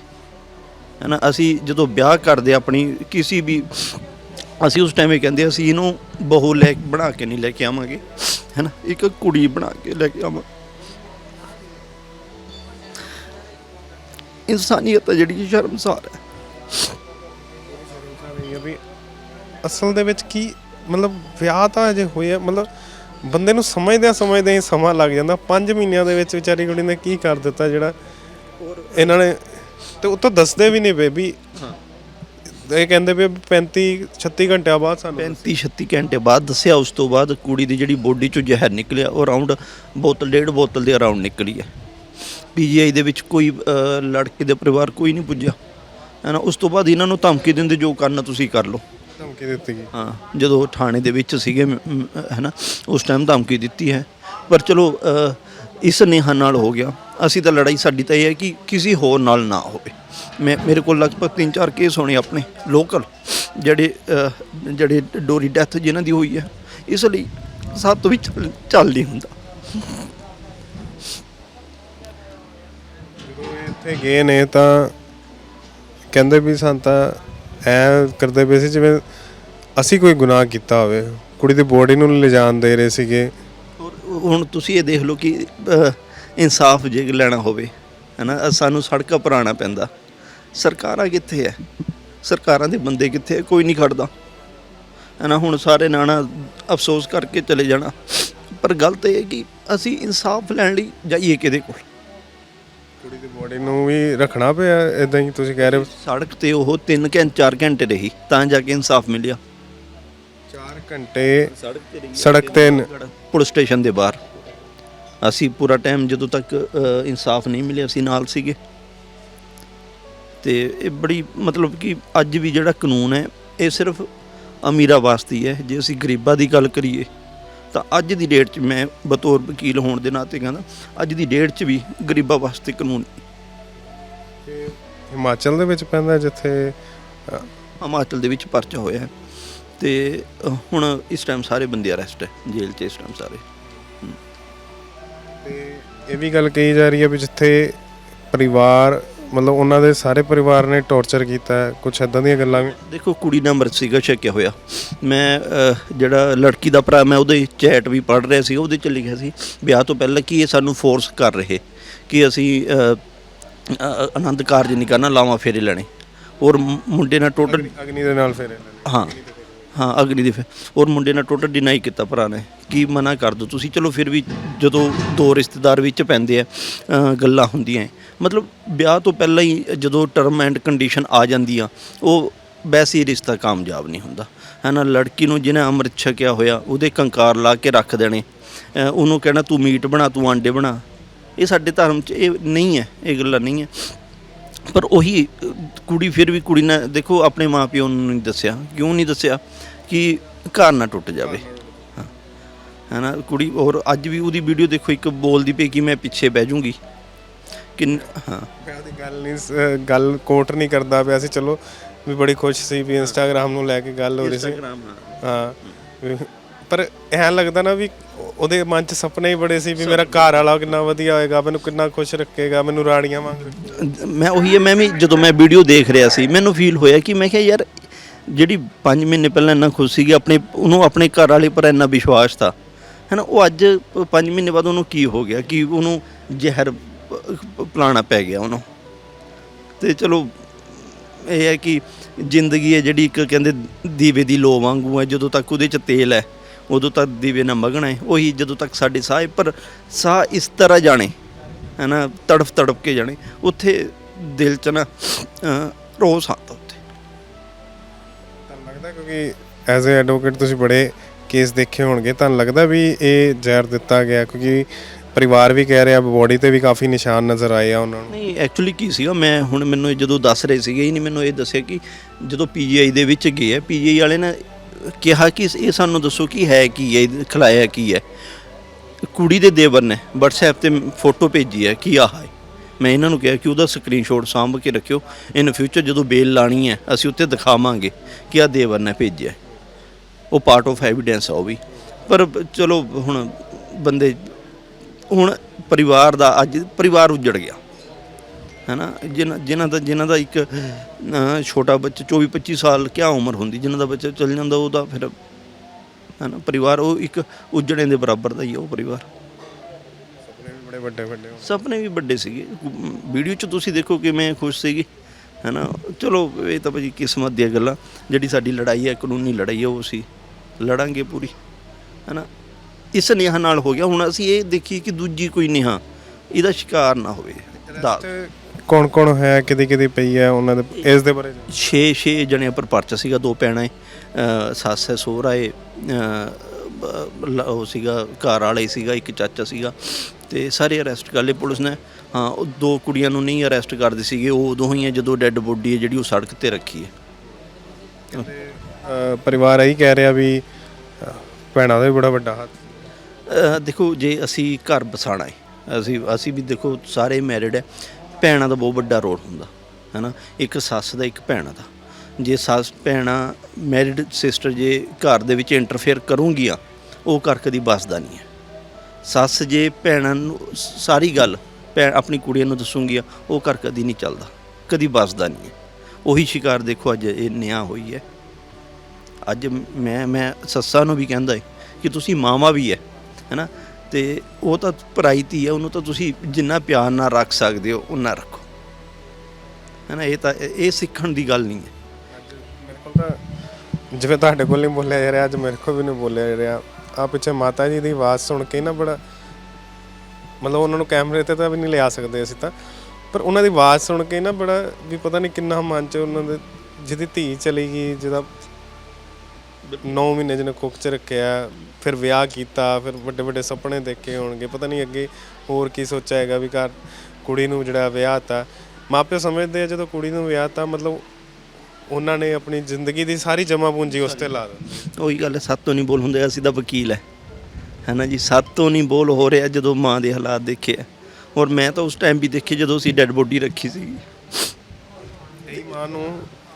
ਹੈ ਨਾ ਅਸੀਂ ਜਦੋਂ ਵਿਆਹ ਕਰਦੇ ਆਪਣੀ ਕਿਸੇ ਵੀ ਅਸੀਂ ਉਸ ਟਾਈਮ ਇਹ ਕਹਿੰਦੇ ਅਸੀਂ ਇਹਨੂੰ ਬਹੂ ਲੈ ਬਣਾ ਕੇ ਨਹੀਂ ਲੈ ਕੇ ਆਵਾਂਗੇ ਹੈ ਨਾ ਇੱਕ ਕੁੜੀ ਬਣਾ ਕੇ ਲੈ ਕੇ ਆਵਾਂ। ਇਨਸਾਨੀਅਤ ਹੈ ਜਿਹੜੀ ਸ਼ਰਮਸਾਰ ਹੈ। ਵੀ ਅਸਲ ਦੇ ਵਿੱਚ ਕੀ ਮਤਲਬ ਵਿਆਹ ਤਾਂ ਅਜੇ ਹੋਇਆ ਮਤਲਬ ਬੰਦੇ ਨੂੰ ਸਮਝਦਿਆਂ ਸਮਝਦਿਆਂ ਹੀ ਸਮਾਂ ਲੱਗ ਜਾਂਦਾ। 5 ਮਹੀਨਿਆਂ ਦੇ ਵਿੱਚ ਵਿਚਾਰੀ ਕੁੜੀ ਨੇ ਕੀ ਕਰ ਦਿੱਤਾ ਜਿਹੜਾ ਇਹਨਾਂ ਨੇ ਤੇ ਉਤੋਂ ਦੱਸਦੇ ਵੀ ਨਹੀਂ ਬੇਬੀ ਇਹ ਕਹਿੰਦੇ ਵੀ 35 36 ਘੰਟਿਆਂ ਬਾਅਦ ਸਾਨੂੰ 35 36 ਘੰਟੇ ਬਾਅਦ ਦੱਸਿਆ ਉਸ ਤੋਂ ਬਾਅਦ ਕੁੜੀ ਦੀ ਜਿਹੜੀ ਬੋਡੀ ਚੋਂ ਜ਼ਹਿਰ ਨਿਕਲਿਆ ਉਹ ਅਰਾਊਂਡ ਬੋਤਲ ਡੇਢ ਬੋਤਲ ਦੇ ਅਰਾਊਂਡ ਨਿਕਲੀ ਹੈ ਪੀਜੀਆਈ ਦੇ ਵਿੱਚ ਕੋਈ ਲੜਕੇ ਦੇ ਪਰਿਵਾਰ ਕੋਈ ਨਹੀਂ ਪੁੱਜਿਆ। ਹੈ ਨਾ ਉਸ ਤੋਂ ਬਾਅਦ ਇਹਨਾਂ ਨੂੰ ਧਮਕੀ ਦਿੰਦੇ ਜੋ ਕਰਨਾ ਤੁਸੀਂ ਕਰ ਲਓ। ਧਮਕੀ ਦਿੱਤੀ। ਗਈ ਹਾਂ ਜਦੋਂ ਉਹ ਥਾਣੇ ਦੇ ਵਿੱਚ ਸੀਗੇ ਮ- ਮ- ਹੈ ਨਾ ਉਸ ਟਾਈਮ ਧਮਕੀ ਦਿੱਤੀ ਹੈ। ਪਰ ਚਲੋ ਇਸ ਨੇਹਾ ਨਾਲ ਹੋ ਗਿਆ। ਅਸੀਂ ਤਾਂ ਲੜਾਈ ਸਾਡੀ ਤਾਂ ਇਹ ਹੈ ਕਿ ਕਿਸੇ ਹੋਰ ਨਾਲ ਨਾ ਹੋਵੇ। ਮੈਂ, ਮੇਰੇ ਕੋਲ ਲਗਭਗ 3-4 ਕੇਸ ਹੋਣੇ ਆਪਣੇ ਲੋਕਲ ਜਿਹੜੇ ਜਿਹੜੇ ਡੋਰੀ ਡੈਥ ਜਿਨ੍ਹਾਂ ਦੀ ਹੋਈ ਹੈ। ਇਸ ਲਈ ਸਭ ਤੋਂ ਵੀ ਚੱਲ- ਚੱਲ ਨਹੀਂ ਹੁੰਦਾ। ਇੱਥੇ ਗਏ ਨੇ ਤਾਂ ਕਹਿੰਦੇ ਵੀ ਸਾਨੂੰ ਤਾਂ ਐ ਕਰਦੇ ਪਏ ਸੀ ਜਿਵੇਂ ਅਸੀਂ ਕੋਈ ਗੁਨਾਹ ਕੀਤਾ ਹੋਵੇ। ਕੁੜੀ ਦੀ ਬੋਡੀ ਨੂੰ ਲਿਜਾਣ ਦੇ ਰਹੇ ਸੀਗੇ। ਹੁਣ ਤੁਸੀਂ ਇਹ ਦੇਖ ਲਓ ਕਿ ਇਨਸਾਫ ਜੇ ਲੈਣਾ ਹੋਵੇ ਹੈਨਾ ਸਾਨੂੰ ਸੜਕਾਂ ਪਰ ਆਉਣਾ ਪੈਂਦਾ। ਸਰਕਾਰਾਂ ਕਿੱਥੇ ਹੈ ਸਰਕਾਰਾਂ ਦੇ ਬੰਦੇ ਕਿੱਥੇ ਕੋਈ ਨਹੀਂ ਖੜਦਾ। ਹੈਨਾ ਹੁਣ ਸਾਰੇ ਨਾਣਾ ਅਫਸੋਸ ਕਰਕੇ ਚਲੇ ਜਾਣਾ। ਪਰ ਗਲਤ ਇਹ ਹੈ ਕਿ ਅਸੀਂ ਇਨਸਾਫ ਲੈਣ ਲਈ ਜਾਈਏ ਕਿਹਦੇ ਕੋਲ? ਕੁੜੀ ਦੀ ਬੋਡੀ ਨੂੰ ਵੀ ਰੱਖਣਾ ਪਿਆ ਇਦਾਂ ਹੀ ਤੁਸੀਂ ਕਹਿ ਰਹੇ ਹੋ? ਸੜਕ ਤੇ ਉਹ 3 ਘੰਟੇ 4 ਘੰਟੇ ਰਹੀ ਤਾਂ ਜਾ ਕੇ ਇਨਸਾਫ ਮਿਲਿਆ। 4 ਘੰਟੇ ਸੜਕ ਤੇ ਪੁਲਿਸ ਸਟੇਸ਼ਨ ਦੇ ਬਾਹਰ। ਅਸੀਂ ਪੂਰਾ ਟਾਈਮ ਜਦੋਂ ਤੱਕ ਇਨਸਾਫ ਨਹੀਂ ਮਿਲਿਆ ਅਸੀਂ ਨਾਲ ਸੀਗੇ। ਤੇ ਇਹ ਬੜੀ ਮਤਲਬ ਕਿ ਅੱਜ ਵੀ ਜਿਹੜਾ ਕਾਨੂੰਨ ਹੈ ਇਹ ਸਿਰਫ ਅਮੀਰਾਂ ਵਾਸਤੇ ਹੀ ਜੇ ਅਸੀਂ ਗਰੀਬਾਂ ਦੀ ਗੱਲ ਕਰੀਏ ਤਾਂ ਅੱਜ ਦੀ ਡੇਟ 'ਚ ਮੈਂ ਬਤੌਰ ਵਕੀਲ ਹੋਣ ਦੇ ਨਾਤੇ ਕਹਿੰਦਾ ਅੱਜ ਦੀ ਡੇਟ 'ਚ ਵੀ ਗਰੀਬਾਂ ਵਾਸਤੇ ਕਾਨੂੰਨ ਤੇ ਹਿਮਾਚਲ ਦੇ ਵਿੱਚ ਪੈਂਦਾ ਜਿੱਥੇ ਹਿਮਾਚਲ ਦੇ ਵਿੱਚ ਪਰਚਾ ਹੋਇਆ ਹੈ। ਤੇ ਹੁਣ ਇਸ ਟਾਈਮ ਸਾਰੇ ਬੰਦੇ ਅਰੈਸਟ ਹੈ ਜੇਲ੍ਹ 'ਚ ਇਸ ਟਾਈਮ ਸਾਰੇ। ਤੇ ਇਹ ਵੀ ਗੱਲ ਕਹੀ ਜਾ ਰਹੀ ਹੈ ਵੀ ਜਿੱਥੇ ਪਰਿਵਾਰ ਮਤਲਬ ਉਹਨਾਂ ਦੇ ਸਾਰੇ ਪਰਿਵਾਰ ਨੇ ਟੌਰਚਰ ਕੀਤਾ ਕੁਝ ਐਦਾਂ ਦੀਆਂ ਗੱਲਾਂ ਵੀ ਦੇਖੋ ਕੁੜੀ ਦਾ ਅੰਮ੍ਰਿਤ ਸੀਗਾ ਛਕਿਆ ਹੋਇਆ। ਮੈਂ ਜਿਹੜਾ ਲੜਕੀ ਦਾ ਭਰਾ ਮੈਂ ਉਹਦੇ ਚੈਟ ਵੀ ਪੜ੍ਹ ਰਿਹਾ ਸੀ ਉਹਦੇ ਚ ਲਿਖਿਆ ਸੀ ਵਿਆਹ ਤੋਂ ਪਹਿਲਾਂ ਕਿ ਇਹ ਸਾਨੂੰ ਫੋਰਸ ਕਰ ਰਹੇ ਕਿ ਅਸੀਂ ਆਨੰਦ ਕਾਰਜ ਨਹੀਂ ਕਰਨਾ ਲਾਵਾਂ ਫੇਰੇ ਲੈਣੇ। ਔਰ ਮੁੰਡੇ ਨਾਲ ਟੋਟਲ ਅਗਨੀ ਦੇ ਨਾਲ ਫਿਰ ਹਾਂ। ਹਾਂ ਅਗਲੀ ਦੀ ਫਿਰ। ਔਰ ਮੁੰਡੇ ਨੇ ਟੋਟਲ ਡਿਨਾਈ ਕੀਤਾ ਭਰਾ ਨੇ। ਕੀ ਮਨਾ ਕਰ ਦੋ ਤੁਸੀਂ? ਚਲੋ ਫਿਰ ਵੀ ਜਦੋਂ ਦੋ ਰਿਸ਼ਤੇਦਾਰ ਵਿੱਚ ਪੈਂਦੇ ਆ ਗੱਲਾਂ ਹੁੰਦੀਆਂ ਹੈ। ਮਤਲਬ ਵਿਆਹ ਤੋਂ ਪਹਿਲਾਂ ਹੀ ਜਦੋਂ ਟਰਮ ਐਂਡ ਕੰਡੀਸ਼ਨ ਆ ਜਾਂਦੀਆਂ, ਉਹ ਵੈਸੇ ਹੀ ਰਿਸ਼ਤਾ ਕਾਮਯਾਬ ਨਹੀਂ ਹੁੰਦਾ। ਹੈ ਨਾ ਲੜਕੀ ਨੂੰ ਜਿਹਨੇ ਅੰਮ੍ਰਿਤ ਛਕਿਆ ਹੋਇਆ, ਉਹਦੇ ਕੰਕਾਰ ਲਾ ਕੇ ਰੱਖ ਦੇਣੇ। ਉਹਨੂੰ ਕਹਿਣਾ, ਤੂੰ ਮੀਟ ਬਣਾ, ਤੂੰ ਆਂਡੇ ਬਣਾ। ਇਹ ਸਾਡੇ ਧਰਮ 'ਚ ਇਹ ਨਹੀਂ ਹੈ ਇਹ ਗੱਲਾਂ ਨਹੀਂ ਹੈ ਪਰ ਉਹੀ ਕੁੜੀ ਫਿਰ ਵੀ ਕੁੜੀ ਨੇ ਦੇਖੋ ਆਪਣੇ ਮਾਪਿਓ ਨੂੰ ਨਹੀਂ ਦੱਸਿਆ। ਕਿਉਂ ਨਹੀਂ ਦੱਸਿਆ? ਕਿ ਘਰ ਨਾ ਟੁੱਟ ਜਾਵੇ। ਹਾਂ। ਨਾ ਕੁੜੀ ਔਰ ਅੱਜ ਵੀ ਉਹਦੀ ਵੀਡੀਓ ਦੇਖੋ ਇੱਕ ਬੋਲਦੀ ਪਈ ਕਿ ਮੈਂ ਪਿੱਛੇ ਬਹਿ ਜਾਊਂਗੀ ਕਿ ਹਾਂ। ਗੱਲ ਨਹੀਂ ਗੱਲ ਕੋਟ ਨਹੀਂ ਕਰਦਾ ਪਿਆ ਸੀ ਚਲੋ। ਵੀ ਬੜੀ ਖੁਸ਼ ਸੀ ਵੀ ਇੰਸਟਾਗ੍ਰam ਨੂੰ ਲੈ ਕੇ ਗੱਲ ਹੋ ਰਹੀ ਸੀ। ਹਾਂ। ਪਰ ਐਂ ਲੱਗਦਾ ਨਾ ਵੀ ਉਹਦੇ ਮਨ 'ਚ ਸੁਪਨੇ ਹੀ ਬੜੇ ਸੀ ਵੀ ਮੇਰਾ ਘਰ ਵਾਲਾ ਕਿੰਨਾ ਵਧੀਆ ਹੋਏਗਾ, ਮੈਨੂੰ ਕਿੰਨਾ ਖੁਸ਼ ਰੱਖੇਗਾ, ਮੈਨੂੰ ਰਾਣੀਆਂ ਵਾਂਗ ਮੈਂ ਉਹੀ ਹੈ, ਮੈਂ ਵੀ ਜਦੋਂ ਮੈਂ ਵੀਡੀਓ ਦੇਖ ਰਿਹਾ ਸੀ, ਮੈਨੂੰ ਫੀਲ ਹੋਇਆ ਕਿ ਮੈਂ ਕਿਹਾ ਯਾਰ ਜਿਹੜੀ 5 ਮਹੀਨੇ ਪਹਿਲਾਂ ਇੰਨਾ ਖੁਸ਼ ਸੀਗੀ, ਆਪਣੇ ਉਹਨੂੰ ਆਪਣੇ ਘਰ ਵਾਲੇ ਪਰ ਇੰਨਾ ਵਿਸ਼ਵਾਸ था ਹੈ ਨਾ ਉਹ ਅੱਜ 5 ਮਹੀਨੇ ਬਾਅਦ ਉਹਨੂੰ ਕੀ ਹੋ ਗਿਆ, ਕਿ ਉਹਨੂੰ ਜ਼ਹਿਰ ਪ- ਪਲਾਣਾ ਪੈ ਗਿਆ ਉਹਨੂੰ। ਤੇ ਚਲੋ, ਇਹ ਹੈ ਕਿ ਜ਼ਿੰਦਗੀ ਹੈ ਜਿਹੜੀ ਇੱਕ ਕਹਿੰਦੇ ਦੀਵੇ ਦੀ ਲੋ ਵਾਂਗੂ ਹੈ, ਜਦੋਂ ਤੱਕ ਉਹਦੇ ਚ ਤੇਲ ਹੈ। ਉਦੋਂ ਤੱਕ ਦੀਵੇ ਨਾਲ ਮਗਣਾ ਹੈ ਉਹੀ ਜਦੋਂ ਤੱਕ ਸਾਡੇ ਸਾਹ ਪਰ ਸਾਹ ਇਸ ਤਰ੍ਹਾਂ ਜਾਣੇ ਹੈ ਨਾ ਤੜਫ ਤੜਫ ਕੇ ਜਾਣੇ। ਉੱਥੇ ਦਿਲ ਚ ਨਾ ਰੋਸ ਆਉਂਦਾ ਉੱਥੇ। ਤੁਹਾਨੂੰ ਲੱਗਦਾ ਕਿਉਂਕਿ ਐਜ਼ ਅ ਐਡਵੋਕੇਟ ਤੁਸੀਂ ਬੜੇ ਕੇਸ ਦੇਖੇ ਹੋਣਗੇ ਤੁਹਾਨੂੰ ਲੱਗਦਾ ਵੀ ਇਹ ਜ਼ਹਿਰ ਦਿੱਤਾ ਗਿਆ? ਕਿਉਂਕਿ ਪਰਿਵਾਰ ਵੀ ਕਹਿ ਰਿਹਾ ਬੋਡੀ ਤੇ ਵੀ ਕਾਫੀ ਨਿਸ਼ਾਨ ਨਜ਼ਰ ਆਏ ਆ ਉਹਨਾਂ ਨੂੰ। ਨਹੀਂ ਐਕਚੁਅਲੀ ਕੀ ਸੀਗਾ ਮੈਂ ਹੁਣ ਮੈਨੂੰ ਜਦੋਂ ਦੱਸ ਰਹੇ ਸੀਗੇ ਹੀ ਨਹੀਂ ਮੈਨੂੰ ਇਹ ਦੱਸਿਆ ਕਿ ਜਦੋਂ ਪੀਜੀਆਈ ਦੇ ਵਿੱਚ ਗਏ ਆ ਪੀਜੀਆਈ ਵਾਲੇ ਨੇ ਕਿਹਾ ਕਿ ਇਹ ਸਾਨੂੰ ਦੱਸੋ ਕਿ ਹੈ, ਕੀ ਹੈ ਇਹ ਖਿਲਾਇਆ ਕੀ ਹੈ। ਕੁੜੀ ਦੇ ਦੇਵਰ ਨੇ WhatsApp ਤੇ ਫੋਟੋ ਭੇਜੀ ਹੈ ਕੀ ਆਹ ਹੈ। ਮੈਂ ਇਹਨਾਂ ਨੂੰ ਕਿਹਾ ਕਿ ਉਹਦਾ ਸਕਰੀਨਸ਼ਾਟ ਸਾਂਭ ਕੇ ਰੱਖਿਓ। ਇਨ ਫਿਊਚਰ ਜਦੋਂ ਬੇਲ ਲਾਣੀ ਹੈ, ਅਸੀਂ ਉੱਤੇ ਦਿਖਾਵਾਂਗੇ ਕਿ ਆ ਦੇਵਰ ਨੇ ਭੇਜਿਆ ਉਹ ਪਾਰਟ ਆਫ ਐਵੀਡੈਂਸ ਆ ਉਹ ਵੀ। ਪਰ ਚਲੋ ਹੁਣ ਬੰਦੇ ਹੁਣ ਪਰਿਵਾਰ ਦਾ ਅੱਜ ਪਰਿਵਾਰ ਉਜੜ ਗਿਆ। ਹੈਨਾ? ਜਿਨ੍ਹਾਂ ਜਿਨ੍ਹਾਂ ਦਾ ਜਿਨ੍ਹਾਂ ਦਾ ਇੱਕ ਛੋਟਾ ਬੱਚਾ 24 25 ਸਾਲ ਕਿਆ ਉਮਰ ਹੁੰਦੀ? ਜਿਨ੍ਹਾਂ ਦਾ ਬੱਚਾ ਚੱਲ ਜਾਂਦਾ ਉਹਦਾ ਫਿਰ ਹੈਨਾ? ਪਰਿਵਾਰ ਉਹ ਇੱਕ ਉਜੜੇ ਦੇ ਬਰਾਬਰ ਦਾ ਹੀ ਆ ਉਹ ਪਰਿਵਾਰ। ਸੁਪਨੇ ਵੀ ਬੜੇ ਵੱਡੇ ਵੱਡੇ ਹੋਣ। ਸੁਪਨੇ ਵੀ ਵੱਡੇ ਸੀਗੇ। ਵੀਡੀਓ 'ਚ ਤੁਸੀਂ ਦੇਖੋ ਕਿਵੇਂ ਖੁਸ਼ ਸੀਗੀ ਹੈਨਾ? ਚਲੋ ਇਹ ਤਾਂ ਭਾਜੀ ਕਿਸਮਤ ਦੀਆਂ ਗੱਲਾਂ। ਜਿਹੜੀ ਸਾਡੀ ਲੜਾਈ ਹੈ ਕਾਨੂੰਨੀ ਲੜਾਈ ਹੈ ਉਹ ਅਸੀਂ ਲੜਾਂਗੇ ਪੂਰੀ ਹੈਨਾ? ਇਸ ਨਿਆਂ ਨਾਲ ਹੋ ਗਿਆ। ਹੁਣ ਅਸੀਂ ਇਹ ਦੇਖੀ ਕਿ ਦੂਜੀ ਕੋਈ ਨਿਆਂ ਇਹਦਾ ਸ਼ਿਕਾਰ ਨਾ ਹੋਵੇ। ਦਾ ਕੌਣ ਕੌਣ ਹੈ ਕਿਦੀ ਕਿਦੀ ਪਈ ਹੈ ਉਹਨਾਂ ਦੇ ਇਸ ਦੇ ਬਾਰੇ 6 6 ਜਣਿਆਂ ਪਰ ਪਰਚਾ ਸੀਗਾ ਦੋ ਏ ਅ, ਸੱਸ ਹੈ ਸਹੁਰਾ ਲ- ਉਹ ਸੀਗਾ ਘਰ ਵਾਲੇ ਸੀਗਾ ਇੱਕ ਚਾਚਾ ਸੀਗਾ ਤੇ ਸਾਰੇ ਅਰੈਸਟ ਕਰ ਲਏ ਪੁਲਿਸ ਨੇ। ਹਾਂ ਉਹ ਦੋ ਕੁੜੀਆਂ ਨੂੰ ਨਹੀਂ ਅਰੈਸਟ ਕਰਦੇ ਸੀਗੇ ਉਹ ਉਦੋਂ ਹੀ ਹੈ ਜਦੋਂ ਡੈੱਡ ਬੋਡੀ ਹੈ ਜਿਹੜੀ ਉਹ ਸੜਕ ਤੇ ਰੱਖੀ ਹੈ। ਪਰਿਵਾਰ ਇਹੀ ਕਹਿ ਰਿਹਾ ਵੀ ਭੈਣਾਂ ਦਾ ਵੀ ਬੜਾ ਵੱਡਾ ਹੱਥ। ਦੇਖੋ ਜੇ ਅਸੀਂ ਘਰ ਬਸਾਣਾ ਹੈ ਅਸੀਂ ਅਸੀਂ ਵੀ ਦੇਖੋ ਸਾਰੇ ਮੈਰਿਡ ਹੈ। ਭੈਣਾਂ ਦਾ ਬਹੁਤ ਵੱਡਾ ਰੋਲ ਹੁੰਦਾ, ਹੈਨਾ? ਇੱਕ ਸੱਸ ਦਾ, ਇੱਕ ਭੈਣਾਂ ਦਾ। ਜੇ ਸੱਸ ਭੈਣਾਂ ਮੈਰਿਡ ਸਿਸਟਰ ਜੇ ਘਰ ਦੇ ਵਿੱਚ ਇੰਟਰਫੇਅਰ ਕਰੂੰਗੀਆਂ, ਉਹ ਘਰ ਕਦੀ ਬਸਦਾ ਨਹੀਂ ਹੈ। ਸੱਸ ਜੇ ਭੈਣਾਂ ਨੂੰ ਸਾਰੀ ਗੱਲ ਭੈਣ ਆਪਣੀ ਕੁੜੀਆਂ ਨੂੰ ਦੱਸੂਗੀਆਂ, ਉਹ ਘਰ ਕਦੀ ਨਹੀਂ ਚੱਲਦਾ, ਕਦੀ ਬਸਦਾ ਨਹੀਂ ਹੈ। ਉਹੀ ਸ਼ਿਕਾਰ ਦੇਖੋ ਅੱਜ ਇਹ ਨਿਆਂ ਹੋਈ ਹੈ। ਅੱਜ ਮੈਂ ਮੈਂ ਸੱਸਾਂ ਨੂੰ ਵੀ ਕਹਿੰਦਾ ਹੈ ਕਿ ਤੁਸੀਂ ਮਾਵਾਂ ਵੀ ਹੈ, ਹੈਨਾ? ਤੇ ਉਹ ਤਾਂ ਭਰਾਈ ਧੀ ਹੈ ਉਹਨੂੰ ਤਾਂ ਤੁਸੀਂ ਜਿੰਨਾ ਪਿਆਰ ਨਾਲ ਰੱਖ ਸਕਦੇ ਹੋ ਉਨਾ ਰੱਖੋ। ਹੈਨਾ ਇਹ ਤਾਂ, ਇਹ ਸਿੱਖਣ ਦੀ ਗੱਲ ਨਹੀਂ ਹੈ। ਮੇਰੇ ਕੋਲ ਤਾਂ, ਜਿਵੇਂ ਤੁਹਾਡੇ ਕੋਲ ਨਹੀਂ ਬੋਲਿਆ ਜਾ ਰਿਹਾ, ਅੱਜ ਮੇਰੇ ਕੋਲ ਵੀ ਨਹੀਂ ਬੋਲਿਆ ਜਾ ਰਿਹਾ। ਆ ਪਿੱਛੇ ਮਾਤਾ ਜੀ ਦੀ ਆਵਾਜ਼ ਸੁਣ ਕੇ ਨਾ ਬੜਾ, ਮਤਲਬ ਉਹਨਾਂ ਨੂੰ ਕੈਮਰੇ ਤੇ ਤਾਂ ਵੀ ਨਹੀਂ ਲਿਆ ਸਕਦੇ ਅਸੀਂ ਤਾਂ। ਪਰ ਉਹਨਾਂ ਦੀ ਆਵਾਜ਼ ਸੁਣ ਕੇ ਨਾ ਬੜਾ ਵੀ ਪਤਾ ਨਹੀਂ ਕਿੰਨਾ ਮਨ ਚ ਉਹਨਾਂ ਦੇ, ਜਿਹਦੀ ਧੀ ਚਲੀ ਗਈ, ਜਿਹਦਾ 9 ਮਹੀਨੇ ਜਿਹਨੇ ਕੁੱਖ ਚ ਰੱਖਿਆ ਫਿਰ ਵਿਆਹ ਕੀਤਾ ਫਿਰ ਵੱਡੇ ਵੱਡੇ ਸੁਪਨੇ ਦੇਖੇ ਹੋਣਗੇ। ਪਤਾ ਨਹੀਂ ਅੱਗੇ ਹੋਰ ਕੀ ਸੋਚਿਆ ਹੈਗਾ ਵੀ ਘਰ ਕੁੜੀ ਨੂੰ ਜਿਹੜਾ ਵਿਆਹ ਤਾ। ਮਾਪੇ ਸਮਝਦੇ ਆ ਜਦੋਂ ਕੁੜੀ ਨੂੰ ਵਿਆਹ ਤਾ ਮਤਲਬ ਉਹਨਾਂ ਨੇ ਆਪਣੀ ਜ਼ਿੰਦਗੀ ਦੀ ਸਾਰੀ ਜਮਾ ਪੂੰਜੀ ਉਸ ਤੇ ਲਾ ਦਿੱਤੀ। ਉਹੀ ਗੱਲ ਹੈ ਸੱਤ ਤੋਂ ਨਹੀਂ ਬੋਲ ਹੁੰਦੇ ਅਸੀਂ ਤਾਂ ਵਕੀਲ ਹੈ। ਹੈਨਾ ਜੀ ਸੱਤ ਤੋਂ ਨਹੀਂ ਬੋਲ ਹੋ ਰਿਹਾ ਜਦੋਂ ਮਾਂ ਦੇ ਹਾਲਾਤ ਦੇਖੇ ਔਰ ਮੈਂ ਤਾਂ ਉਸ ਟਾਈਮ ਵੀ ਦੇਖੇ ਜਦੋਂ ਅਸੀਂ ਡੈੱਡ ਬੋਡੀ ਰੱਖੀ ਸੀ ਇਹੀ ਮਾਂ ਨੂੰ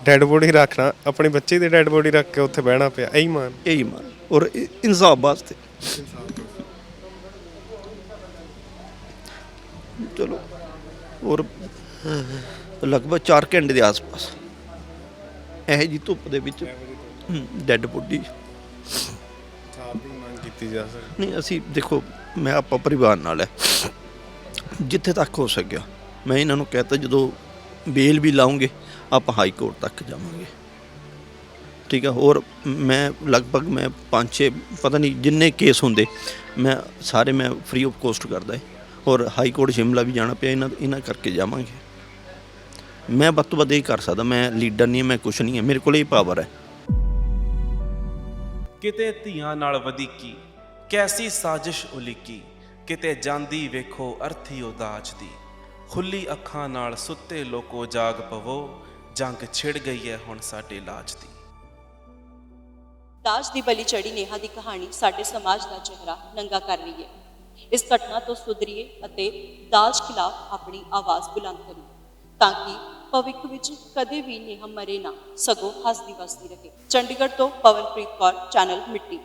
ਡੈੱਡ ਬੋਡੀ ਰੱਖਣਾ, ਆਪਣੀ ਬੱਚੇ ਦੀ ਡੈੱਡ ਬੋਡੀ ਰੱਖ ਕੇ ਉੱਥੇ ਬਹਿਣਾ ਪਿਆ, ਇਹੀ ਮਾਂ ਇਹੀ ਮਾਂ ਔਰ ਇ- ਇਨਸਾਫ ਵਾਸਤੇ। ਚਲੋ, ਔਰ ਲਗਭਗ 4 ਘੰਟੇ ਦੇ ਆਸ-ਪਾਸ। ਇਹ ਜੀ ਧੁੱਪ ਦੇ ਵਿੱਚ ਡੈੱਡ ਬੋਡੀ। ਇਨਸਾਫ਼ ਦੀ ਮੰਗ ਕੀਤੀ ਜਾ ਸਕਦੀ ਨਹੀਂ, ਅਸੀਂ ਦੇਖੋ, ਮੈਂ ਆਪਾਂ ਪਰਿਵਾਰ ਨਾਲ ਹੈ ਜਿੱਥੇ ਤੱਕ ਹੋ ਸਕਿਆ, ਮੈਂ ਇਹਨਾਂ ਨੂੰ ਕਹਤਾ ਜਦੋਂ ਬੇਲ ਵੀ ਲਾਉਂਗੇ ਆਪਾਂ ਹਾਈ ਕੋਰਟ ਤੱਕ ਜਾਵਾਂਗੇ। ਠੀਕ ਹੈ ਹੋਰ ਮੈਂ ਲਗਭਗ ਮੈਂ 5-6 ਪਤਾ ਨਹੀਂ ਜਿੰਨੇ ਕੇਸ ਹੁੰਦੇ, ਮੈਂ ਸਾਰੇ ਮੈਂ ਫ੍ਰੀ ਆਫ ਕੋਸਟ ਕਰਦਾ ਹੈ ਔਰ ਹਾਈ ਕੋਰਟ ਸ਼ਿਮਲਾ ਵੀ ਜਾਣਾ ਪਿਆ, ਇਹਨਾਂ ਇਹਨਾਂ ਕਰਕੇ ਜਾਵਾਂਗੇ। ਮੈਂ ਵੱਧ ਤੋਂ ਵੱਧ ਇਹ ਕਰ ਸਕਦਾ, ਮੈਂ ਲੀਡਰ ਨਹੀਂ ਮੈਂ ਕੁਛ ਨਹੀਂ ਹੈ ਮੇਰੇ ਕੋਲ ਇਹ ਪਾਵਰ ਹੈ ਕਿਤੇ ਧੀਆਂ ਨਾਲ ਵਧੀਕੀ, ਕੈਸੀ ਸਾਜ਼ਿਸ਼ ਉਲੀਕੀ, ਕਿਤੇ ਜਾਂਦੀ ਵੇਖੋ ਅਰਥੀ ਉਦਾਜ ਦੀ। ਖੁੱਲੀ ਅੱਖਾਂ ਨਾਲ ਸੁੱਤੇ ਲੋਕੋ ਜਾਗ ਪਵੋ ਜੰਗ ਛਿੜ ਗਈ ਹੈ ਹੁਣ ਸਾਡੇ ਲਾਜ ਦੀ। ਦਾਜ ਦੀ ਬਲੀ ਚੜੀ ਨੇਹਾ ਦੀ ਕਹਾਣੀ ਸਾਡੇ ਸਮਾਜ ਦਾ ਚਿਹਰਾ ਨੰਗਾ ਕਰ ਰਹੀ ਹੈ। ਇਸ ਘਟਨਾ ਤੋਂ ਸੁਧਰੀਏ ਅਤੇ ਦਾਜ ਖਿਲਾਫ ਆਪਣੀ ਆਵਾਜ਼ ਬੁਲੰਦ ਕਰੀਏ, ਤਾਂ ਕਿ ਭਵਿੱਖ ਵਿੱਚ ਕਦੇ ਵੀ ਨੇਹਾ ਮਰੇ ਨਾ, ਸਗੋਂ ਹੱਸਦੀ ਵਸਦੀ ਰਹੇ। ਚੰਡੀਗੜ੍ਹ ਤੋਂ ਪਵਨਪ੍ਰੀਤ ਕੌਰ, ਚੈਨਲ ਮਿੱਟੀ।